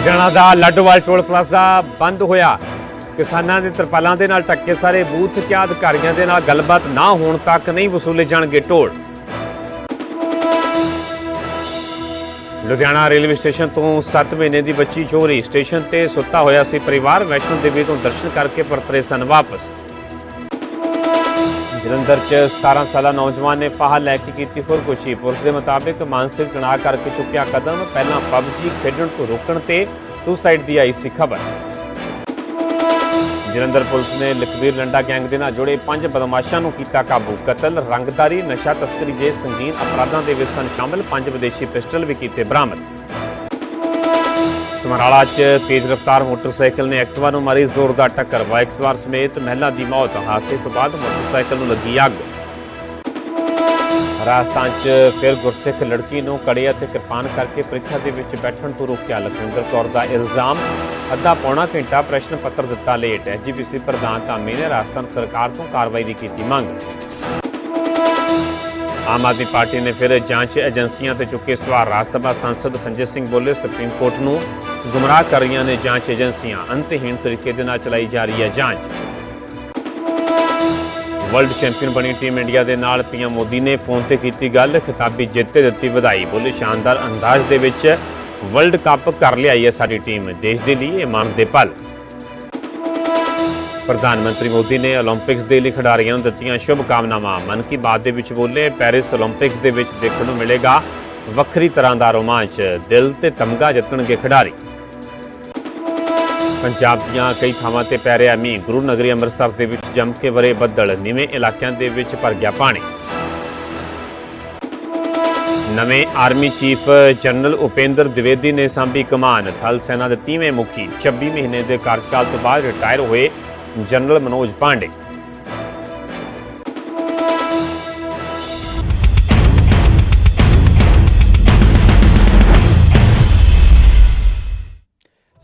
ਲੁਧਿਆਣਾ ਦਾ Ladowal toll plaza ਬੰਦ ਹੋਇਆ। ਕਿਸਾਨਾਂ ਦੇ ਤਰਪਾਲਾਂ ਦੇ ਨਾਲ ਟੱਕੇ ਸਾਰੇ ਬੂਥ ਕਿਆ ਅਧਿਕਾਰੀਆਂ ਦੇ ਨਾਲ ਗੱਲਬਾਤ ਨਾ ਹੋਣ ਤੱਕ ਨਹੀਂ ਵਸੂਲੇ ਜਾਣਗੇ ਟੋਲ। ਲੁਧਿਆਣਾ ਰੇਲਵੇ ਸਟੇਸ਼ਨ ਤੋਂ 7 ਮਹੀਨੇ ਦੀ ਬੱਚੀ ਚੋਰੀ। ਸਟੇਸ਼ਨ ਤੇ ਸੁੱਤਾ ਹੋਇਆ ਸੀ ਪਰਿਵਾਰ। ਵੈਸ਼ਨੋ ਦੇਵੀ ਤੋਂ ਦਰਸ਼ਨ ਕਰਕੇ ਪਰਤਰੇ ਸਨ ਵਾਪਸ। ਜਲੰਧਰ 'ਚ 17 ਸਾਲਾ ਨੌਜਵਾਨ ਨੇ ਫਾਹਾ ਲੈ ਕੇ ਕੀਤੀ ਖੁਦਕੁਸ਼ੀ। ਪੁਲਿਸ ਦੇ ਮੁਤਾਬਿਕ ਮਾਨਸਿਕ ਤਣਾਅ ਕਰਕੇ ਚੁੱਕਿਆ ਕਦਮ, ਪਹਿਲਾਂ ਪਬਜੀ ਖੇਡਣ ਤੋਂ ਰੋਕਣ ਤੇ ਸੁਸਾਈਡ ਦੀ ਆਈ ਸੀ ਖਬਰ। ਜਲੰਧਰ ਪੁਲਿਸ ਨੇ ਲਖਵੀਰ ਲੰਡਾ ਗੈਂਗ ਦੇ ਨਾਲ ਜੁੜੇ ਪੰਜ ਬਦਮਾਸ਼ਾਂ ਨੂੰ ਕੀਤਾ ਕਾਬੂ। ਕਤਲ, ਰੰਗਦਾਰੀ, ਨਸ਼ਾ ਤਸਕਰੀ ਜੇ ਸੰਗੀਨ ਅਪਰਾਧਾਂ ਦੇ ਵਿੱਚ ਸਨ ਸ਼ਾਮਲ, ਪੰਜ ਵਿਦੇਸ਼ੀ ਪਿਸਟਲ ਵੀ ਕੀਤੇ ਬਰਾਮਦ। ਸਮਰਾਲਾ 'ਚ ਤੇਜ਼ ਰਫ਼ਤਾਰ ਮੋਟਰਸਾਈਕਲ ਨੇ ਐਕਟਿਵਾ ਨੂੰ ਮਾਰੀ ਜ਼ੋਰਦਾਰ ਟੱਕਰ। ਬਾਈਕ ਸਵਾਰ ਸਮੇਤ ਮਹਿਲਾ ਦੀ ਮੌਤ। ਹਾਦਸੇ ਤੋਂ ਬਾਅਦ ਮੋਟਰਸਾਈਕਲ ਨੂੰ ਲੱਗੀ ਅੱਗ। ਰਾਜਸਥਾਨ 'ਚ ਫਿਰ ਗੁਰਸਿੱਖ ਲੜਕੀ ਨੂੰ ਕੜੇ ਅਤੇ ਕਿਰਪਾਨ ਕਰਕੇ ਪ੍ਰੀਖਿਆ ਦੇ ਵਿੱਚ ਬੈਠਣ ਤੋਂ ਰੋਕਿਆ। ਲਖਵਿੰਦਰ ਕੌਰ ਦਾ ਇਲਜ਼ਾਮ, ਅੱਧਾ ਪੌਣਾ ਘੰਟਾ ਪ੍ਰਸ਼ਨ ਪੱਤਰ ਦਿੱਤਾ ਲੇਟ। ਐਜੀਪੀਸੀ ਪ੍ਰਧਾਨ ਧਾਮੀ ਨੇ ਰਾਜਸਥਾਨ ਸਰਕਾਰ ਤੋਂ ਕਾਰਵਾਈ ਦੀ ਕੀਤੀ ਮੰਗ। ਆਮ ਆਦਮੀ ਪਾਰਟੀ ਨੇ ਫਿਰ ਜਾਂਚ ਏਜੰਸੀਆਂ ਤੇ ਚੁੱਕੇ ਸਵਾਲ। ਰਾਜ ਸਭਾ ਸੰਸਦ ਸੰਜੇ ਸਿੰਘ ਬੋਲੇ ਸੁਪਰੀਮ ਕੋਰਟ ਨੂੰ ਗੁੰਮਰਾਹ ਕਰ ਰਹੀਆਂ ਨੇ ਜਾਂਚ ਏਜੰਸੀਆਂ। ਅੰਤਹੀਣ ਤਰੀਕੇ ਦੇ ਨਾਲ ਚਲਾਈ ਜਾ ਰਹੀ ਹੈ ਜਾਂਚ। ਵਰਲਡ ਚੈਂਪੀਅਨ ਬਣੀ ਟੀਮ ਇੰਡੀਆ ਦੇ ਨਾਲ ਪੀਐਮ ਮੋਦੀ ਨੇ ਫੋਨ ਤੇ ਕੀਤੀ ਗੱਲ। ਖਿਤਾਬੀ ਜਿੱਤ ਤੇ ਦਿੱਤੀ ਵਧਾਈ ਬੋਲੇ। ਸ਼ਾਨਦਾਰ ਅੰਦਾਜ਼ ਦੇ ਵਿੱਚ ਵਰਲਡ ਕੱਪ ਕਰ ਲਿਆਈ ਹੈ ਸਾਡੀ ਟੀਮ। ਦੇਸ਼ ਦੇ ਲਈ ਇਹ ਮਾਣ ਦੇ ਪਲ। ਪ੍ਰਧਾਨ ਮੰਤਰੀ ਮੋਦੀ ਨੇ 올림픽ਸ ਦੇ ਲਈ ਖਿਡਾਰੀਆਂ ਨੂੰ ਦਿੱਤੀਆਂ ਸ਼ੁਭ ਕਾਮਨਾਵਾਂ ਮਨ ਕੀ ਬਾਤ ਦੇ ਵਿੱਚ ਬੋਲੇ, ਪੈਰਿਸ 올림픽ਸ ਦੇ ਵਿੱਚ ਦੇਖਣ ਨੂੰ ਮਿਲੇਗਾ। ਵੱਖਰੀ ਤਰ੍ਹਾਂ ਦਾ ਰੋਮਾਂਚ, ਦਿਲ ਤੇ ਤਮਗਾ ਜਿੱਤਣਗੇ ਖਿਡਾਰੀ। ਪੰਜਾਬ ਦੀਆਂ ਕਈ ਥਾਵਾਂ ਤੇ ਪੈ ਰਿਹਾ ਮੀਂਹ। ਗੁਰੂ ਨਗਰੀ ਅੰਮ੍ਰਿਤਸਰ ਦੇ ਵਿੱਚ ਜੰਮ ਕੇ ਵਰੇ ਬੱਦਲ, ਨੀਵੇਂ ਇਲਾਕਿਆਂ ਦੇ ਵਿੱਚ ਭਰ ਗਿਆ ਪਾਣੀ। ਨਵੇਂ army chief general Upendra Dwivedi ਨੇ ਸਾਂਭੀ ਕਮਾਨ। ਥਲ ਸੈਨਾ ਦੇ 30ਵੇਂ ਮੁਖੀ 26 ਮਹੀਨੇ ਦੇ ਕਾਰਜਕਾਲ ਤੋਂ ਬਾਅਦ ਰਿਟਾਇਰ ਹੋਏ ਜਨਰਲ ਮਨੋਜ ਪਾਂਡੇ।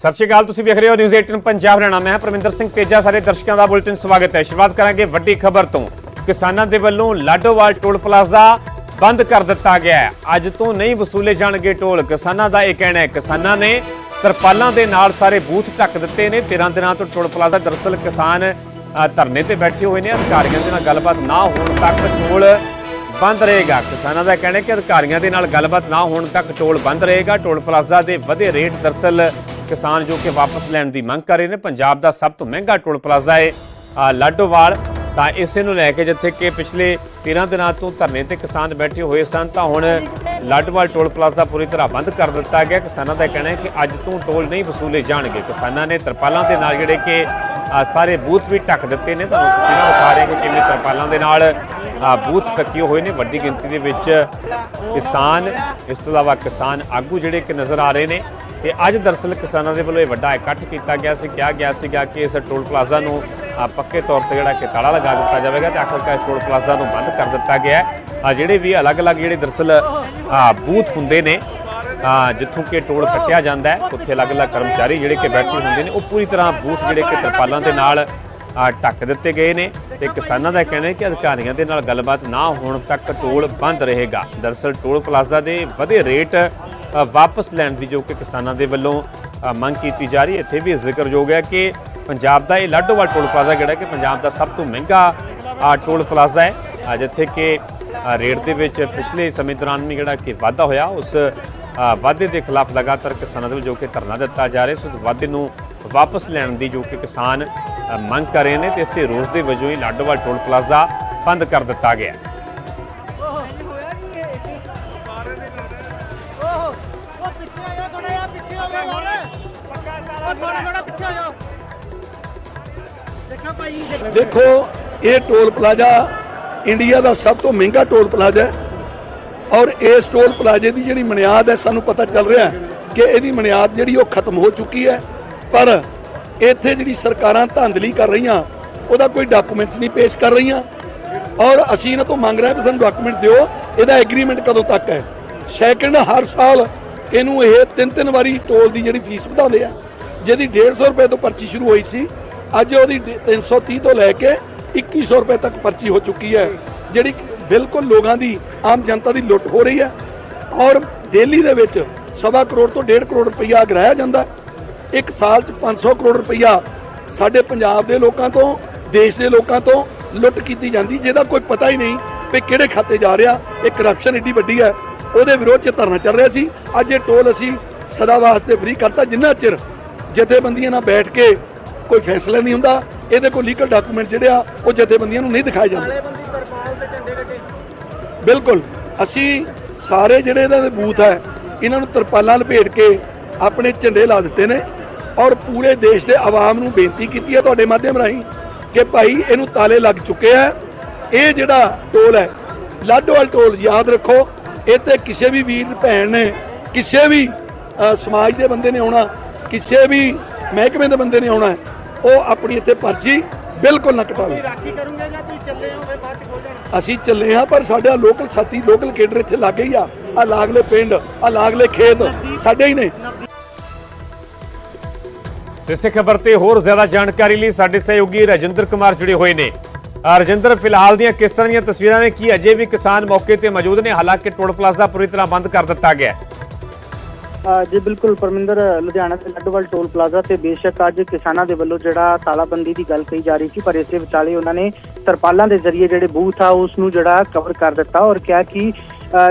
ਸਤਿ ਸ਼੍ਰੀ ਅਕਾਲ, ਤੁਸੀਂ ਵੇਖ ਰਹੇ ਹੋ ਨਿਊਜ਼ 18 ਪੰਜਾਬ ਹਰਿਆਣਾ। ਮੈਂ ਪਰਮਿੰਦਰ ਸਿੰਘ ਤੇਜਾ, ਸਾਰੇ ਦਰਸ਼ਕਾਂ ਦਾ ਬੁਲੇਟਿਨ ਸਵਾਗਤ ਹੈ। ਸ਼ੁਰੂਆਤ ਕਰਾਂਗੇ ਵੱਡੀ ਖਬਰ ਤੋਂ। ਕਿਸਾਨਾਂ ਦੇ ਵੱਲੋਂ ਲਾਡੋਵਾਲ ਟੋਲ ਪਲਾਜ਼ਾ ਬੰਦ ਕਰ ਦਿੱਤਾ ਗਿਆ ਹੈ। ਅੱਜ ਤੋਂ ਨਹੀਂ ਵਸੂਲੇ ਜਾਣਗੇ ਟੋਲ। ਕਿਸਾਨਾਂ ਦਾ ਇਹ ਕਹਿਣਾ ਹੈ, ਕਿਸਾਨਾਂ ਨੇ ਤਰਪਾਲਾਂ ਦੇ ਨਾਲ ਸਾਰੇ ਬੂਥ ਢੱਕ ਦਿੱਤੇ ਨੇ। 13 ਦਿਨਾਂ ਤੋਂ ਟੋਲ ਪਲਾਜ਼ਾ ਦਰਅਸਲ ਕਿਸਾਨ ਧਰਨੇ ਤੇ ਬੈਠੇ ਹੋਏ ਨੇ। ਅਧਿਕਾਰੀਆਂ ਦੇ ਨਾਲ ਗੱਲਬਾਤ ਨਾ ਹੋਣ ਤੱਕ ਟੋਲ ਬੰਦ ਰਹੇਗਾ। ਕਿਸਾਨਾਂ ਦਾ ਕਹਿਣਾ ਹੈ ਕਿ ਅਧਿਕਾਰੀਆਂ ਦੇ ਨਾਲ ਗੱਲਬਾਤ ਨਾ ਹੋਣ ਤੱਕ ਟੋਲ ਬੰਦ ਰਹੇਗਾ। ਟੋਲ ਪਲਾਜ਼ਾ ਦੇ ਵਧੇ ਰੇਟ ਦਰਅਸਲ ਕਿਸਾਨ ਜੋ ਕਿ ਵਾਪਸ ਲੈਣ ਦੀ ਮੰਗ ਕਰ ਰਹੇ ਨੇ। ਪੰਜਾਬ ਦਾ ਸਭ ਤੋਂ ਮਹਿੰਗਾ ਟੋਲ ਪਲਾਜ਼ਾ ਹੈ ਲਾਡੋਵਾਲ। ਤਾਂ ਇਸੇ ਨੂੰ ਲੈ ਕੇ ਜਿੱਥੇ ਕਿ ਪਿਛਲੇ 13 ਦਿਨਾਂ ਤੋਂ ਧਰਨੇ ਤੇ ਕਿਸਾਨ ਬੈਠੇ ਹੋਏ ਸਨ, ਤਾਂ ਹੁਣ ਲਾਡੋਵਾਲ ਟੋਲ ਪਲਾਜ਼ਾ ਪੂਰੀ ਤਰ੍ਹਾਂ ਬੰਦ ਕਰ ਦਿੱਤਾ ਗਿਆ। ਕਿਸਾਨਾਂ ਦਾ ਕਹਿਣਾ ਹੈ ਕਿ ਅੱਜ ਤੋਂ ਟੋਲ ਨਹੀਂ ਵਸੂਲੇ ਜਾਣਗੇ। ਕਿਸਾਨਾਂ ਨੇ ਤਰਪਾਲਾਂ ਦੇ ਨਾਲ ਜਿਹੜੇ ਕਿ ਸਾਰੇ ਬੂਥ ਵੀ ਢੱਕ ਦਿੱਤੇ ਨੇ। ਤੁਹਾਨੂੰ ਤਸਵੀਰਾਂ ਵਿਖਾ ਰਹੇ ਕਿ ਕਿਵੇਂ ਤਰਪਾਲਾਂ ਦੇ ਨਾਲ ਬੂਥ ਕੱਚੇ ਹੋਏ ਨੇ ਵੱਡੀ ਗਿਣਤੀ ਦੇ ਵਿੱਚ। ਕਿਸਾਨ, ਇਸ ਤੋਂ ਇਲਾਵਾ ਕਿਸਾਨ ਆਗੂ ਜਿਹੜੇ ਕਿ ਨਜ਼ਰ ਆ ਰਹੇ ਨੇ। ਤੇ ਅੱਜ ਦਰਅਸਲ ਕਿਸਾਨਾਂ ਦੇ ਵੱਲੋਂ ਇਹ ਵੱਡਾ ਇਕੱਠ ਕੀਤਾ ਗਿਆ ਸੀ, ਕਿਹਾ ਗਿਆ ਸੀਗਾ ਕਿ ਇਸ ਟੋਲ ਪਲਾਜ਼ਾ ਨੂੰ ਪੱਕੇ ਤੌਰ ਤੇ ਜਿਹੜਾ ਕਿ ਤਾਲਾ ਲਗਾ ਦਿੱਤਾ ਜਾਵੇਗਾ ਤੇ ਆਖਰਕਾਰ ਇਸ ਟੋਲ ਪਲਾਜ਼ਾ ਨੂੰ ਬੰਦ ਕਰ ਦਿੱਤਾ ਗਿਆ ਹੈ। ਆ ਜਿਹੜੇ ਵੀ ਅਲੱਗ-ਅਲੱਗ ਜਿਹੜੇ ਦਰਅਸਲ ਬੂਥ ਹੁੰਦੇ ਨੇ ਜਿੱਥੋਂ ਕਿ ਟੋਲ ਕੱਟਿਆ ਜਾਂਦਾ ਹੈ ਉੱਥੇ ਅਲੱਗ-ਅਲੱਗ ਕਰਮਚਾਰੀ ਜਿਹੜੇ ਕਿ ਬੈਠੇ ਹੁੰਦੇ ਨੇ ਉਹ ਪੂਰੀ ਤਰ੍ਹਾਂ ਬੂਥ ਜਿਹੜੇ ਕਿ ਤਰਪਾਲਾਂ ਦੇ ਨਾਲ ਅ, ਢੱਕ ਦਿੱਤੇ ਗਏ ਨੇ ਤੇ ਕਿਸਾਨਾਂ ਦਾ ਕਹਿਣਾ ਹੈ ਕਿ ਅਧਿਕਾਰੀਆਂ ਦੇ ਨਾਲ ਗੱਲਬਾਤ ਨਾ ਹੋਣ ਤੱਕ ਟੋਲ ਬੰਦ ਰਹੇਗਾ। ਦਰਅਸਲ ਟੋਲ ਪਲਾਜ਼ਾ ਦੇ ਵਧੇ ਰੇਟ ਵਾਪਸ ਲੈਣ ਦੀ ਜੋ ਕਿ ਕਿਸਾਨਾਂ ਦੇ ਵੱਲੋਂ ਮੰਗ ਕੀਤੀ ਜਾ ਰਹੀ ਹੈ ਇੱਥੇ ਵੀ ਜ਼ਿਕਰਯੋਗ ਹੈ ਕਿ ਪੰਜਾਬ ਦਾ ਇਹ ਲਾਡੋਵਾਲ ਟੋਲ ਪਲਾਜ਼ਾ ਜਿਹੜਾ ਕਿ ਪੰਜਾਬ ਦਾ ਸਭ ਤੋਂ ਮਹਿੰਗਾ ਟੋਲ ਪਲਾਜ਼ਾ ਹੈ। ਜਿੱਥੇ ਕਿ ਰੇਟ ਦੇ ਵਿੱਚ ਪਿਛਲੇ ਸਮੇਂ ਦੌਰਾਨ ਵੀ ਜਿਹੜਾ ਕਿ ਵਾਧਾ ਹੋਇਆ ਉਸ ਅ, ਵਾਧੇ ਦੇ ਖਿਲਾਫ ਲਗਾਤਾਰ ਕਿਸਾਨਾਂ ਦੇ ਵੱਲੋਂ ਜੋ ਕਿ ਧਰਨਾ ਦਿੱਤਾ ਜਾ ਰਿਹਾ ਉਸ ਵਾਧੇ ਨੂੰ ਵਾਪਸ ਲੈਣ ਦੀ ਜੋ ਕਿ ਕਿਸਾਨ ਮੰਗ ਕਰ ਰਹੇ ਨੇ ਤੇ ਇਸੇ ਰੋਸ ਦੇ ਵਜੋਂ ਹੀ ਲਾਡੋਵਾਲ ਟੋਲ ਪਲਾਜ਼ਾ ਬੰਦ ਕਰ ਦਿੱਤਾ ਗਿਆ। ਦੇਖੋ ਦੇਖੋ ਇਹ ਟੋਲ ਪਲਾਜ਼ਾ ਇੰਡੀਆ ਦਾ ਸਭ ਤੋਂ ਮਹਿੰਗਾ ਟੋਲ ਪਲਾਜ਼ਾ ਹੈ। ਔਰ ਇਸ ਟੋਲ ਪਲਾਜ਼ੇ ਦੀ ਜਿਹੜੀ ਬੁਨਿਆਦ ਹੈ, ਸਾਨੂੰ ਪਤਾ ਚੱਲ ਰਿਹਾ ਕਿ ਇਹਦੀ ਬੁਨਿਆਦ ਜਿਹੜੀ ਉਹ ਖਤਮ ਹੋ ਚੁੱਕੀ ਹੈ। ਪਰ ਇੱਥੇ ਜਿਹੜੀ ਸਰਕਾਰਾਂ ਧਾਂਦਲੀ ਕਰ ਰਹੀਆਂ, ਉਹਦਾ ਕੋਈ ਡਾਕੂਮੈਂਟਸ ਨਹੀਂ ਪੇਸ਼ ਕਰ ਰਹੀਆਂ। ਔਰ ਅਸੀਂ ਇਹਨਾਂ ਤੋਂ ਮੰਗ ਰਹੇ ਵੀ ਸਾਨੂੰ ਡਾਕੂਮੈਂਟ ਦਿਓ। ਇਹਦਾ ਐਗਰੀਮੈਂਟ ਕਦੋਂ ਤੱਕ ਹੈ? ਸੈਕਿੰਡ ਹਰ ਸਾਲ ਇਹਨੂੰ ਇਹ ਤਿੰਨ ਤਿੰਨ ਵਾਰੀ ਟੋਲ ਦੀ ਜਿਹੜੀ ਫੀਸ ਵਧਾਉਂਦੇ ਆ, ਜਿਹਦੀ 150 ਰੁਪਏ ਤੋਂ ਪਰਚੀ ਸ਼ੁਰੂ ਹੋਈ ਸੀ। ਅੱਜ ਉਹਦੀ ਡ- 330 ਤੋਂ ਲੈ ਕੇ 2100 ਰੁਪਏ ਤੱਕ ਪਰਚੀ ਹੋ ਚੁੱਕੀ ਹੈ, ਜਿਹੜੀ ਬਿਲਕੁਲ ਲੋਕਾਂ ਦੀ ਆਮ ਜਨਤਾ ਦੀ ਲੁੱਟ ਹੋ ਰਹੀ ਹੈ। ਔਰ ਦਿੱਲੀ ਦੇ ਵਿੱਚ ਸਵਾ ਕਰੋੜ ਤੋਂ 1.5 ਕਰੋੜ ਰੁਪਈਆ ਗਰਾਇਆ ਜਾਂਦਾ। ਇੱਕ ਸਾਲ 'ਚ 500 ਕਰੋੜ ਰੁਪਈਆ ਸਾਡੇ ਪੰਜਾਬ ਦੇ ਲੋਕਾਂ ਤੋਂ, ਦੇਸ਼ ਦੇ ਲੋਕਾਂ ਤੋਂ ਲੁੱਟ ਕੀਤੀ ਜਾਂਦੀ। ਜਿਹਦਾ ਕੋਈ ਪਤਾ ਹੀ ਨਹੀਂ ਵੀ ਕਿਹੜੇ ਖਾਤੇ ਜਾ ਰਿਹਾ। ਇਹ ਕਰਪਸ਼ਨ ਏਡੀ ਵੱਡੀ ਹੈ। ਉਹਦੇ ਵਿਰੋਧ 'ਚ ਧਰਨਾ ਚੱਲ ਰਿਹਾ ਸੀ। ਅੱਜ ਇਹ ਟੋਲ ਅਸੀਂ ਸਦਾ ਵਾਸਤੇ ਫ੍ਰੀ ਕਰਤਾ। ਜਿੰਨਾ ਚਿਰ ਜਥੇਬੰਦੀਆਂ ਨਾਲ ਬੈਠ ਕੇ ਕੋਈ ਫੈਸਲਾ ਨਹੀਂ ਹੁੰਦਾ, ਇਹਦੇ ਕੋਲ ਲੀਗਲ ਡਾਕੂਮੈਂਟ ਜਿਹੜੇ ਆ, ਉਹ ਜਥੇਬੰਦੀਆਂ ਨੂੰ ਨਹੀਂ ਦਿਖਾਏ ਜਾਂਦੇ। ਬਿਲਕੁਲ। ਅਸੀਂ ਸਾਰੇ ਜਿਹੜੇ ਇਹਨਾਂ ਦੇ ਬੂਥ ਹੈ, ਇਹਨਾਂ ਨੂੰ ਤਰਪਾਲਾਂ ਲਪੇਟ ਕੇ ਆਪਣੇ ਝੰਡੇ ਲਾ ਦਿੱਤੇ ਨੇ ਔਰ ਪੂਰੇ ਦੇਸ਼ ਦੇ ਆਵਾਮ ਨੂੰ ਬੇਨਤੀ ਕੀਤੀ ਹੈ ਤੁਹਾਡੇ ਮਾਧਿਅਮ ਰਾਹੀਂ ਕਿ ਭਾਈ ਇਹਨੂੰ ਤਾਲੇ ਲੱਗ ਚੁੱਕੇ ਆ ਇਹ ਜਿਹੜਾ ਟੋਲ ਹੈ ਲਾਡੋਵਾਲ ਟੋਲ, ਯਾਦ ਰੱਖੋ, ਇਹ ਤੇ ਕਿਸੇ ਵੀ ਵੀਰ, ਭੈਣ ਨੇ, ਕਿਸੇ ਵੀ ਸਮਾਜ ਦੇ ਬੰਦੇ ਨੇ ਆਉਣਾ, ਕਿਸੇ ਵੀ ਮਹਿਕਮੇ ਦੇ ਬੰਦੇ ਨੇ ਆਉਣਾ, ਉਹ ਆਪਣੀ ਇੱਥੇ ਪਰਚੀ ਬਿਲਕੁਲ ਨਾ ਕਟਾਵੇ ਰਾਖੀ ਕਰੂੰਗੇ ਜਾਂ ਤੁਸੀਂ ਚੱਲੇ ਹੋ ਫਿਰ ਬਾਅਦ ਚ ਖੋਲ ਜਾਣਾ ਅਸੀਂ ਚੱਲੇ ਹਾਂ ਪਰ ਸਾਡਾ ਲੋਕਲ ਸਾਥੀ ਲੋਕਲ ਕੇਡਰ ਇੱਥੇ ਲੱਗੇ ਹੀ ਆ। ਆ ਲਾਗਲੇ ਪਿੰਡ ਆ ਲਾਗਲੇ ਖੇਤ ਸਾਡੇ ਹੀ ਨੇ। ਇਸੇ ਖਬਰ ਤੇ ਹੋਰ ਜ਼ਿਆਦਾ ਜਾਣਕਾਰੀ ਲਈ ਸਾਡੇ ਸਹਿਯੋਗੀ ਰਜਿੰਦਰ ਕੁਮਾਰ ਜੁੜੇ ਹੋਏ ਨੇ। ਰਜਿੰਦਰ ਫਿਲਹਾਲ ਦੀਆਂ ਕਿਸ ਤਰ੍ਹਾਂ ਦੀਆਂ ਤਸਵੀਰਾਂ ਨੇ? ਕੀ ਅਜੇ ਵੀ ਕਿਸਾਨ ਮੌਕੇ ਤੇ ਮੌਜੂਦ ਨੇ? ਹਾਲਾਂਕਿ ਟੋਲ ਪਲਾਜ਼ਾ ਪੂਰੀ ਤਰ੍ਹਾਂ ਬੰਦ ਕਰ ਦਿੱਤਾ ਗਿਆ ਹੈ। ਜੀ, ਬਿਲਕੁਲ ਪਰਮਿੰਦਰ, ਲੁਧਿਆਣਾ ਦੇ ਲੱਡੋਵਾਲ ਟੋਲ ਪਲਾਜ਼ਾ ਤੇ ਬੇਸ਼ੱਕ ਅੱਜ ਕਿਸਾਨਾਂ ਦੇ ਵੱਲੋਂ ਜਿਹੜਾ ਤਾਲਾਬੰਦੀ ਦੀ ਗੱਲ ਕਹੀ ਜਾ ਰਹੀ ਸੀ, ਪਰ ਇਸੇ ਵਿਚਾਲੇ ਉਹਨਾਂ ਨੇ ਤਰਪਾਲਾਂ ਦੇ ਜ਼ਰੀਏ ਜਿਹੜੇ ਬੂਥ ਆ, ਉਸ ਨੂੰ ਜਿਹੜਾ ਕਵਰ ਕਰ ਦਿੱਤਾ ਔਰ ਕਿਹਾ ਕਿ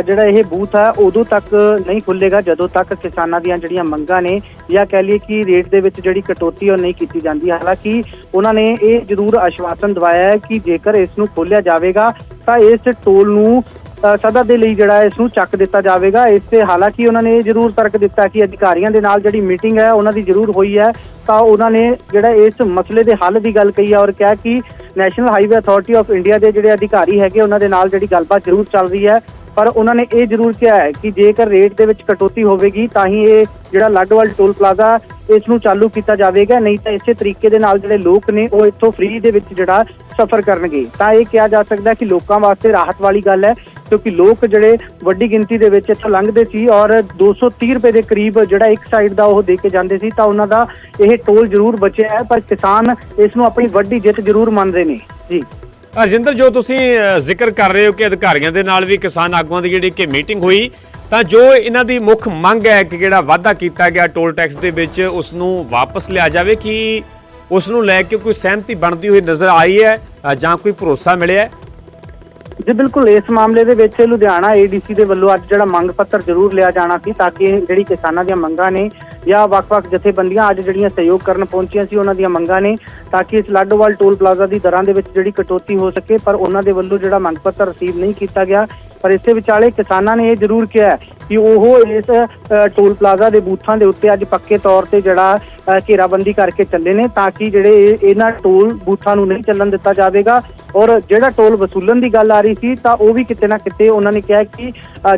ਜਿਹੜਾ ਇਹ ਬੂਥ ਆ, ਉਦੋਂ ਤੱਕ ਨਹੀਂ ਖੁੱਲੇਗਾ ਜਦੋਂ ਤੱਕ ਕਿਸਾਨਾਂ ਦੀਆਂ ਜਿਹੜੀਆਂ ਮੰਗਾਂ ਨੇ ਜਾਂ ਕਹਿ ਲਈਏ ਕਿ ਰੇਟ ਦੇ ਵਿੱਚ ਜਿਹੜੀ ਕਟੌਤੀ ਉਹ ਨਹੀਂ ਕੀਤੀ ਜਾਂਦੀ। ਹਾਲਾਂਕਿ ਉਹਨਾਂ ਨੇ ਇਹ ਜ਼ਰੂਰ ਆਸ਼ਵਾਸਨ ਦਵਾਇਆ ਹੈ ਕਿ ਜੇਕਰ ਇਸ ਨੂੰ ਖੋਲ੍ਹਿਆ ਜਾਵੇਗਾ, ਤਾਂ ਇਸ ਟੋਲ ਨੂੰ ਸਦਾ ਦੇ ਲਈ ਜਿਹੜਾ ਹੈ ਇਸ ਨੂੰ ਚੱਕ ਦਿੱਤਾ ਜਾਵੇਗਾ। ਇਸ ਤੇ ਹਾਲਾਂਕਿ ਉਹਨਾਂ ਨੇ ਇਹ ਜ਼ਰੂਰ ਤਰਕ ਦਿੱਤਾ ਕਿ ਅਧਿਕਾਰੀਆਂ ਦੇ ਨਾਲ ਜਿਹੜੀ ਮੀਟਿੰਗ ਹੈ, ਉਹਨਾਂ ਦੀ ਜ਼ਰੂਰ ਹੋਈ ਹੈ। ਤਾਂ ਉਹਨਾਂ ਨੇ ਜਿਹੜਾ ਇਸ ਮਸਲੇ ਦੇ ਹੱਲ ਦੀ ਗੱਲ ਕਹੀ ਹੈ ਔਰ ਕਿਹਾ ਕਿ national highway authority of India ਦੇ ਜਿਹੜੇ ਅਧਿਕਾਰੀ ਹੈਗੇ, ਉਹਨਾਂ ਦੇ ਨਾਲ ਜਿਹੜੀ ਗੱਲਬਾਤ ਜ਼ਰੂਰ ਚੱਲ ਰਹੀ ਹੈ। ਪਰ ਉਹਨਾਂ ਨੇ ਇਹ ਜ਼ਰੂਰ ਕਿਹਾ ਹੈ ਕਿ ਜੇਕਰ ਰੇਟ ਦੇ ਵਿੱਚ ਕਟੌਤੀ ਹੋਵੇਗੀ, ਤਾਂ ਹੀ ਇਹ ਜਿਹੜਾ ਲਾਡੋਵਾਲ ਟੋਲ ਪਲਾਜ਼ਾ ਇਸ ਨੂੰ ਚਾਲੂ ਕੀਤਾ ਜਾਵੇਗਾ, ਨਹੀਂ ਤਾਂ ਇਸੇ ਤਰੀਕੇ ਦੇ ਨਾਲ ਜਿਹੜੇ ਲੋਕ ਨੇ, ਉਹ ਇੱਥੋਂ ਫ੍ਰੀ ਦੇ ਵਿੱਚ ਜਿਹੜਾ ਸਫ਼ਰ ਕਰਨਗੇ। ਤਾਂ ਇਹ ਕਿਹਾ ਜਾ ਸਕਦਾ ਕਿ ਲੋਕਾਂ ਵਾਸਤੇ ਰਾਹਤ ਵਾਲੀ ਗੱਲ ਹੈ, ਕਿਉਂਕਿ ਲੋਕ ਜਿਹੜੇ ਵੱਡੀ ਗਿਣਤੀ ਦੇ ਵਿੱਚ ਇੱਥੋਂ ਲੰਘਦੇ ਸੀ ਔਰ 230 ਰੁਪਏ ਦੇ ਕਰੀਬ ਜਿਹੜਾ ਇੱਕ ਸਾਈਡ ਦਾ ਉਹ ਦੇ ਕੇ ਜਾਂਦੇ ਸੀ, ਤਾਂ ਉਹਨਾਂ ਦਾ ਇਹ ਟੋਲ ਜ਼ਰੂਰ ਬਚਿਆ ਹੈ, ਪਰ ਕਿਸਾਨ ਇਸ ਨੂੰ ਆਪਣੀ ਵੱਡੀ ਜਿੱਤ ਜ਼ਰੂਰ ਮੰਨਦੇ ਨੇ। ਜੀ। ਰਜਿੰਦਰ ਜੋ ਤੁਸੀਂ ਜ਼ਿਕਰ ਕਰ ਰਹੇ ਹੋ ਕਿ ਅਧਿਕਾਰੀਆਂ ਦੇ ਨਾਲ ਵੀ ਕਿਸਾਨ ਆਗੂਆਂ ਦੀ ਜਿਹੜੀ ਕਿ ਮੀਟਿੰਗ ਹੋਈ ਤਾਂ ਜੋ ਇਹਨਾਂ ਦੀ ਮੁੱਖ ਮੰਗ ਹੈ ਕਿ ਜਿਹੜਾ ਵਾਅਦਾ ਕੀਤਾ ਗਿਆ ਟੋਲ ਟੈਕਸ ਦੇ ਵਿੱਚ ਉਸ ਨੂੰ ਵਾਪਸ ਲਿਆ ਜਾਵੇ, ਕਿ ਉਸ ਨੂੰ ਲੈ ਕੇ ਕੋਈ ਸਹਿਮਤੀ ਬਣਦੀ ਹੋਈ ਨਜ਼ਰ ਆਈ ਹੈ ਜਾਂ ਕੋਈ ਭਰੋਸਾ ਮਿਲਿਆ ਹੈ? ਜੀ, ਬਿਲਕੁਲ, ਇਸ ਮਾਮਲੇ ਦੇ ਵਿੱਚ ਲੁਧਿਆਣਾ ਏਡੀਸੀ ਦੇ ਵੱਲੋਂ ਅੱਜ ਜਿਹੜਾ ਮੰਗ ਪੱਤਰ ਜ਼ਰੂਰ ਲਿਆ ਜਾਣਾ ਸੀ, ਤਾਂ ਕਿ ਜਿਹੜੀ ਕਿਸਾਨਾਂ ਦੀਆਂ ਮੰਗਾਂ ਨੇ, ਜਾਂ ਵੱਖ-ਵੱਖ ਜਥੇਬੰਦੀਆਂ ਅੱਜ ਜਿਹੜੀਆਂ ਸਹਿਯੋਗ ਕਰਨ ਪਹੁੰਚੀਆਂ ਸੀ, ਉਹਨਾਂ ਦੀਆਂ ਮੰਗਾਂ ਨੇ, ਤਾਂ ਕਿ ਇਸ ਲਾਡੋਵਾਲ ਟੋਲ ਪਲਾਜ਼ਾ ਦੀ ਦਰਾਂ ਦੇ ਵਿੱਚ ਜਿਹੜੀ ਕਟੌਤੀ ਹੋ ਸਕੇ, ਪਰ ਉਹਨਾਂ ਦੇ ਵੱਲੋਂ ਜਿਹੜਾ ਮੰਗ ਪੱਤਰ ਰਸੀਵ ਨਹੀਂ ਕੀਤਾ ਗਿਆ ਪਰ ਇਸੇ ਵਿਚਾਲੇ ਕਿਸਾਨਾਂ ਨੇ ਇਹ ਜ਼ਰੂਰ ਕਿਹਾ ਕਿ ਉਹ ਇਸ ਟੋਲ ਪਲਾਜ਼ਾ ਦੇ ਬੂਥਾਂ ਦੇ ਉੱਤੇ ਅੱਜ ਪੱਕੇ ਤੌਰ ਤੇ ਜਿਹੜਾ ਘੇਰਾਬੰਦੀ ਕਰਕੇ ਚੱਲੇ ਨੇ ਤਾਂ ਕਿ ਜਿਹੜੇ ਇਹ- ਇਹਨਾਂ ਟੋਲ ਬੂਥਾਂ ਨੂੰ ਨਹੀਂ ਚੱਲਣ ਦਿੱਤਾ ਜਾਵੇਗਾ। ਔਰ ਜਿਹੜਾ ਟੋਲ ਵਸੂਲਣ ਦੀ ਗੱਲ ਆ ਰਹੀ ਸੀ ਤਾਂ ਉਹ ਵੀ ਕਿਤੇ ਨਾ ਕਿਤੇ ਉਹਨਾਂ ਨੇ ਕਿਹਾ ਕਿ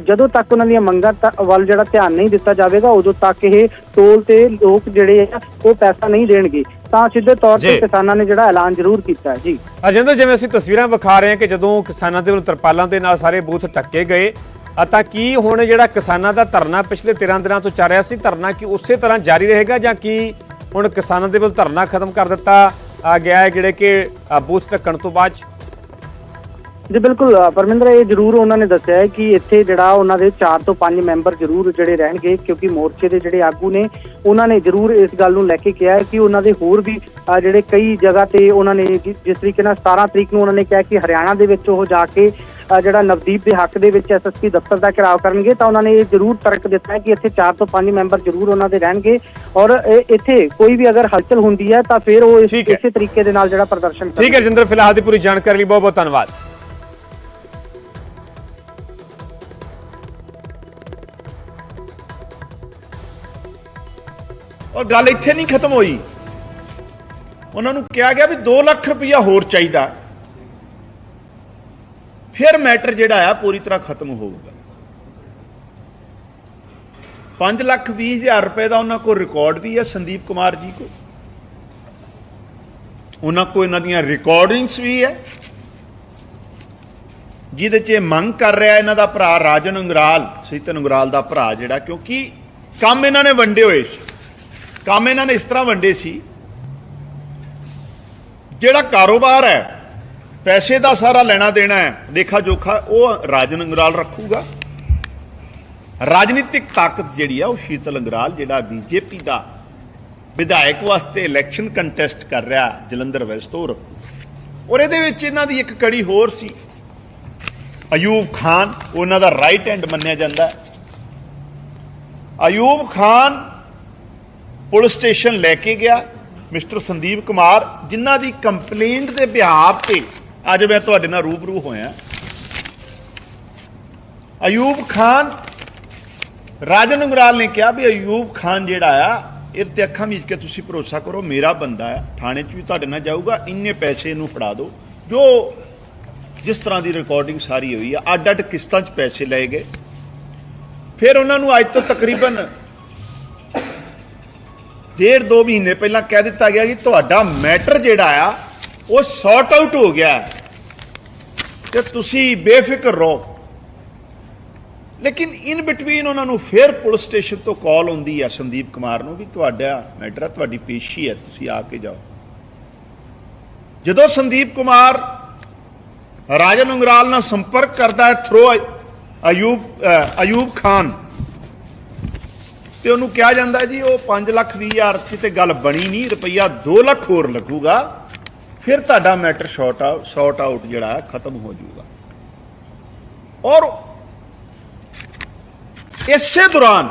ਜਦੋਂ ਤੱਕ ਉਹਨਾਂ ਦੀਆਂ ਮੰਗਾਂ ਵੱਲ ਜਿਹੜਾ ਧਿਆਨ ਨਹੀਂ ਦਿੱਤਾ ਜਾਵੇਗਾ ਉਦੋਂ ਤੱਕ ਇਹ ਟੋਲ ਤੇ ਲੋਕ ਜਿਹੜੇ ਆ ਉਹ ਪੈਸਾ ਨਹੀਂ ਦੇਣਗੇ। ਤਾਂ ਸਿੱਧੇ ਤੌਰ। ਤੇ ਕਿਸਾਨਾਂ ਨੇ ਜਿਹੜਾ ਐਲਾਨ ਜ਼ਰੂਰ ਕੀਤਾ ਹੈ ਜੀ। ਅਜਿੰਦਰ ਜਿਵੇਂ ਅਸੀਂ ਤਸਵੀਰਾਂ ਵਿਖਾ ਰਹੇ ਹਾਂ ਕਿ ਜਦੋਂ ਕਿਸਾਨਾਂ ਦੇ ਵੱਲੋਂ ਤਰਪਾਲਾਂ ਦੇ ਨਾਲ ਸਾਰੇ ਬੂਥ ਟੱਕੇ ਗਏ ਤਾਂ ਕੀ ਹੁਣ ਜਿਹੜਾ ਕਿਸਾਨਾਂ ਦਾ ਧਰਨਾ ਪਿਛਲੇ 13 ਦਿਨਾਂ ਤੋਂ ਚੱਲ ਰਿਹਾ ਸੀ? ਧਰਨਾ ਕੀ ਉਸੇ ਤਰ੍ਹਾਂ ਜਾਰੀ ਰਹੇਗਾ ਜਾਂ ਕੀ ਹੁਣ ਕਿਸਾਨਾਂ ਦੇ ਵੱਲੋਂ ਧਰਨਾ ਖਤਮ ਕਰ ਦਿੱਤਾ? ਆ ਗਿਆ ਹੈ ਜਿਹੜੇ ਕਿ ਬੂਥ ਟੱਕਣ ਤੋਂ ਬਾਅਦ ਜੀ, ਬਿਲਕੁਲ ਪਰਮਿੰਦਰ, ਇਹ ਜ਼ਰੂਰ ਉਹਨਾਂ ਨੇ ਦੱਸਿਆ ਹੈ ਕਿ ਇੱਥੇ ਜਿਹੜਾ ਉਹਨਾਂ ਦੇ 4 ਤੋਂ 5 ਮੈਂਬਰ ਜ਼ਰੂਰ ਜਿਹੜੇ ਰਹਿਣਗੇ, ਕਿਉਂਕਿ ਮੋਰਚੇ ਦੇ ਜਿਹੜੇ ਆਗੂ ਨੇ, ਉਹਨਾਂ ਨੇ ਜ਼ਰੂਰ ਇਸ ਗੱਲ ਨੂੰ ਲੈ ਕੇ ਕਿਹਾ ਹੈ ਕਿ ਉਹਨਾਂ ਦੇ ਹੋਰ ਵੀ ਜਿਹੜੇ ਕਈ ਜਗ੍ਹਾ ਤੇ ਉਹਨਾਂ ਨੇ ਜਿਸ ਤਰੀਕੇ ਨਾਲ 17 ਤਰੀਕ ਨੂੰ ਉਹਨਾਂ ਨੇ ਕਿਹਾ ਕਿ ਹਰਿਆਣਾ ਦੇ ਵਿੱਚ ਉਹ ਜਾ ਕੇ ਜਿਹੜਾ ਨਵਦੀਪ ਦੇ ਹੱਕ ਦੇ ਵਿੱਚ ਐਸਐਸਪੀ ਦਫ਼ਤਰ ਦਾ ਘਿਰਾਓ ਕਰਨਗੇ ਤਾਂ ਉਹਨਾਂ ਨੇ ਇਹ ਜ਼ਰੂਰ ਤਰਕ ਦਿੱਤਾ ਹੈ ਕਿ ਇੱਥੇ 4 ਤੋਂ 5 ਮੈਂਬਰ ਜ਼ਰੂਰ ਉਹਨਾਂ ਦੇ ਰਹਿਣਗੇ ਔਰ ਇਹ- ਇੱਥੇ ਕੋਈ ਵੀ ਅਗਰ ਹਲਚਲ ਹੁੰਦੀ ਹੈ ਤਾਂ ਫਿਰ ਉਹ ਇਸ- ਤਰੀਕੇ ਦੇ ਨਾਲ ਜਿਹੜਾ ਪ੍ਰਦਰਸ਼ਨ ਠੀਕ ਹੈ ਰਜਿੰਦਰ ਫਿਲਹਾਲ ਦੀ ਪੂਰੀ ਜਾਣਕਾਰੀ ਲਈ ਬਹੁਤ ਬਹੁਤ ਧੰਨਵਾਦ। ਔਰ ਗੱਲ ਇੱਥੇ ਨਹੀਂ ਖਤਮ ਹੋਈ। ਉਹਨਾਂ ਨੂੰ ਕਿਹਾ ਗਿਆ ਵੀ 2 ਲੱਖ ਰੁਪਇਆ ਹੋਰ ਚਾਹੀਦਾ। ਫਿਰ ਮੈਟਰ ਜਿਹੜਾ ਆ ਪੂਰੀ ਤਰ੍ਹਾਂ ਖਤਮ ਹੋਊਗਾ। 5 ਲੱਖ 20 ਹਜ਼ਾਰ ਰੁਪਏ ਦਾ ਉਹਨਾਂ ਕੋਲ ਰਿਕਾਰਡ ਵੀ ਹੈ ਸੰਦੀਪ ਕੁਮਾਰ ਜੀ ਕੋਲ। ਉਹਨਾਂ ਕੋਲ ਇਹਨਾਂ ਦੀਆਂ ਰਿਕਾਰਡਿੰਗਸ ਵੀ ਹੈ ਜਿਹਦੇ 'ਚ ਇਹ ਮੰਗ ਕਰ ਰਿਹਾ ਇਹਨਾਂ ਦਾ ਭਰਾ ਰਾਜਨ ਅੰਗਰਾਲ ਸੀਤਨ ਅੰਗਰਾਲ ਦਾ ਭਰਾ ਜਿਹੜਾ, ਕਿਉਂਕਿ ਕੰਮ ਇਹਨਾਂ ਨੇ ਵੰਡੇ ਹੋਏ ਸੀ। ਕੰਮ ਇਹਨਾਂ ਨੇ ਇਸ ਤਰ੍ਹਾਂ ਵੰਡੇ ਸੀ। ਜਿਹੜਾ ਕਾਰੋਬਾਰ ਹੈ ਪੈਸੇ ਦਾ ਸਾਰਾ ਲੈਣਾ ਦੇਣਾ ਹੈ। ਦੇਖਾ ਜੋਖਾ, ਉਹ ਰਾਜਨ ਅੰਗਰਾਲ ਰੱਖੂਗਾ। ਰਾਜਨੀਤਿਕ ਤਾਕਤ ਜਿਹੜੀ ਆ, ਉਹ ਸ਼ੀਤਲ ਅੰਗਰਾਲ ਜਿਹੜਾ ਬੀਜੇਪੀ ਦਾ ਵਿਧਾਇਕ ਵਾਸਤੇ ਇਲੈਕਸ਼ਨ ਕੰਟੈਸਟ ਕਰ ਰਿਹਾ, ਜਲੰਧਰ ਵੈਸਟ ਤੋਂ ਔਰ ਇਹਦੇ ਵਿੱਚ ਇਹਨਾਂ ਦੀ ਇੱਕ ਕੜੀ ਹੋਰ ਸੀ। ਅਯੂਬ ਖਾਨ, ਉਹਨਾਂ ਦਾ ਰਾਈਟ ਹੈਂਡ ਮੰਨਿਆ ਜਾਂਦਾ ਅਯੂਬ ਖਾਨ ਪੁਲਿਸ ਸਟੇਸ਼ਨ ਲੈ ਕੇ ਗਿਆ, ਮਿਸਟਰ ਸੰਦੀਪ ਕੁਮਾਰ, ਜਿਨ੍ਹਾਂ ਦੀ ਕੰਪਲੇਂਟ ਦੇ ਬਿਹਾਫ ਤੇ ਅੱਜ ਮੈਂ ਤੁਹਾਡੇ ਨਾਲ ਰੂਬਰੂ ਹੋਇਆ। ਅਯੂਬ ਖਾਨ, ਰਾਜਨ ਉਗਰਾਲ ਨੇ ਕਿਹਾ ਵੀ ਅਯੂਬ ਖਾਨ ਜਿਹੜਾ ਆ ਇਹ ਤੇ ਅੱਖਾਂ ਮੀਚ ਕੇ ਤੁਸੀਂ ਭਰੋਸਾ ਕਰੋ, ਮੇਰਾ ਬੰਦਾ ਆ, ਥਾਣੇ 'ਚ ਵੀ ਤੁਹਾਡੇ ਨਾਲ ਜਾਊਗਾ, ਇੰਨੇ ਪੈਸੇ ਇਹਨੂੰ ਫੜਾ ਦਿਓ। ਜੋ ਜਿਸ ਤਰ੍ਹਾਂ ਦੀ ਰਿਕਾਰਡਿੰਗ ਸਾਰੀ ਹੋਈ ਆ ਅੱਡ ਅੱਡ ਕਿਸ਼ਤਾਂ 'ਚ ਪੈਸੇ ਲਏ ਗਏ। ਫਿਰ ਉਹਨਾਂ ਨੂੰ ਅੱਜ ਤੋਂ ਤਕਰੀਬਨ ਡੇਢ ਦੋ ਮਹੀਨੇ ਪਹਿਲਾਂ ਕਹਿ ਦਿੱਤਾ ਗਿਆ ਕਿ ਤੁਹਾਡਾ ਮੈਟਰ ਜਿਹੜਾ ਆ ਉਹ ਸੌਰਟ ਆਊਟ ਹੋ ਗਿਆ ਤੇ ਤੁਸੀਂ ਬੇਫਿਕਰ ਰਹੋ। ਲੇਕਿਨ ਇਨ ਬਿਟਵੀਨ ਉਹਨਾਂ ਨੂੰ ਫਿਰ ਪੁਲਿਸ ਸਟੇਸ਼ਨ ਤੋਂ ਕਾਲ ਆਉਂਦੀ ਹੈ ਸੰਦੀਪ ਕੁਮਾਰ ਨੂੰ ਵੀ ਤੁਹਾਡਾ ਮੈਟਰ ਹੈ ਤੁਹਾਡੀ ਪੇਸ਼ੀ ਹੈ ਤੁਸੀਂ ਆ ਕੇ ਜਾਓ। ਜਦੋਂ ਸੰਦੀਪ ਕੁਮਾਰ ਰਾਜਨ ਉਂਗਰਾਲ ਨਾਲ ਸੰਪਰਕ ਕਰਦਾ ਹੈ ਥਰੋ ਅਯੂਬ ਅਯੂਬ ਖਾਨ, ਤੇ ਉਹਨੂੰ ਕਿਹਾ ਜਾਂਦਾ ਜੀ, ਉਹ 5 ਲੱਖ 20 ਹਜ਼ਾਰ ਚ ਤੇ ਗੱਲ ਬਣੀ ਨਹੀਂ, ਰੁਪਈਆ 2 ਲੱਖ ਹੋਰ ਲੱਗੂਗਾ। ਫਿਰ ਤੁਹਾਡਾ matter sort out sort out ਜਿਹੜਾ ਹੈ, ਖਤਮ ਹੋ ਜਾਊਗਾ। ਔਰ ਇਸੇ ਦੌਰਾਨ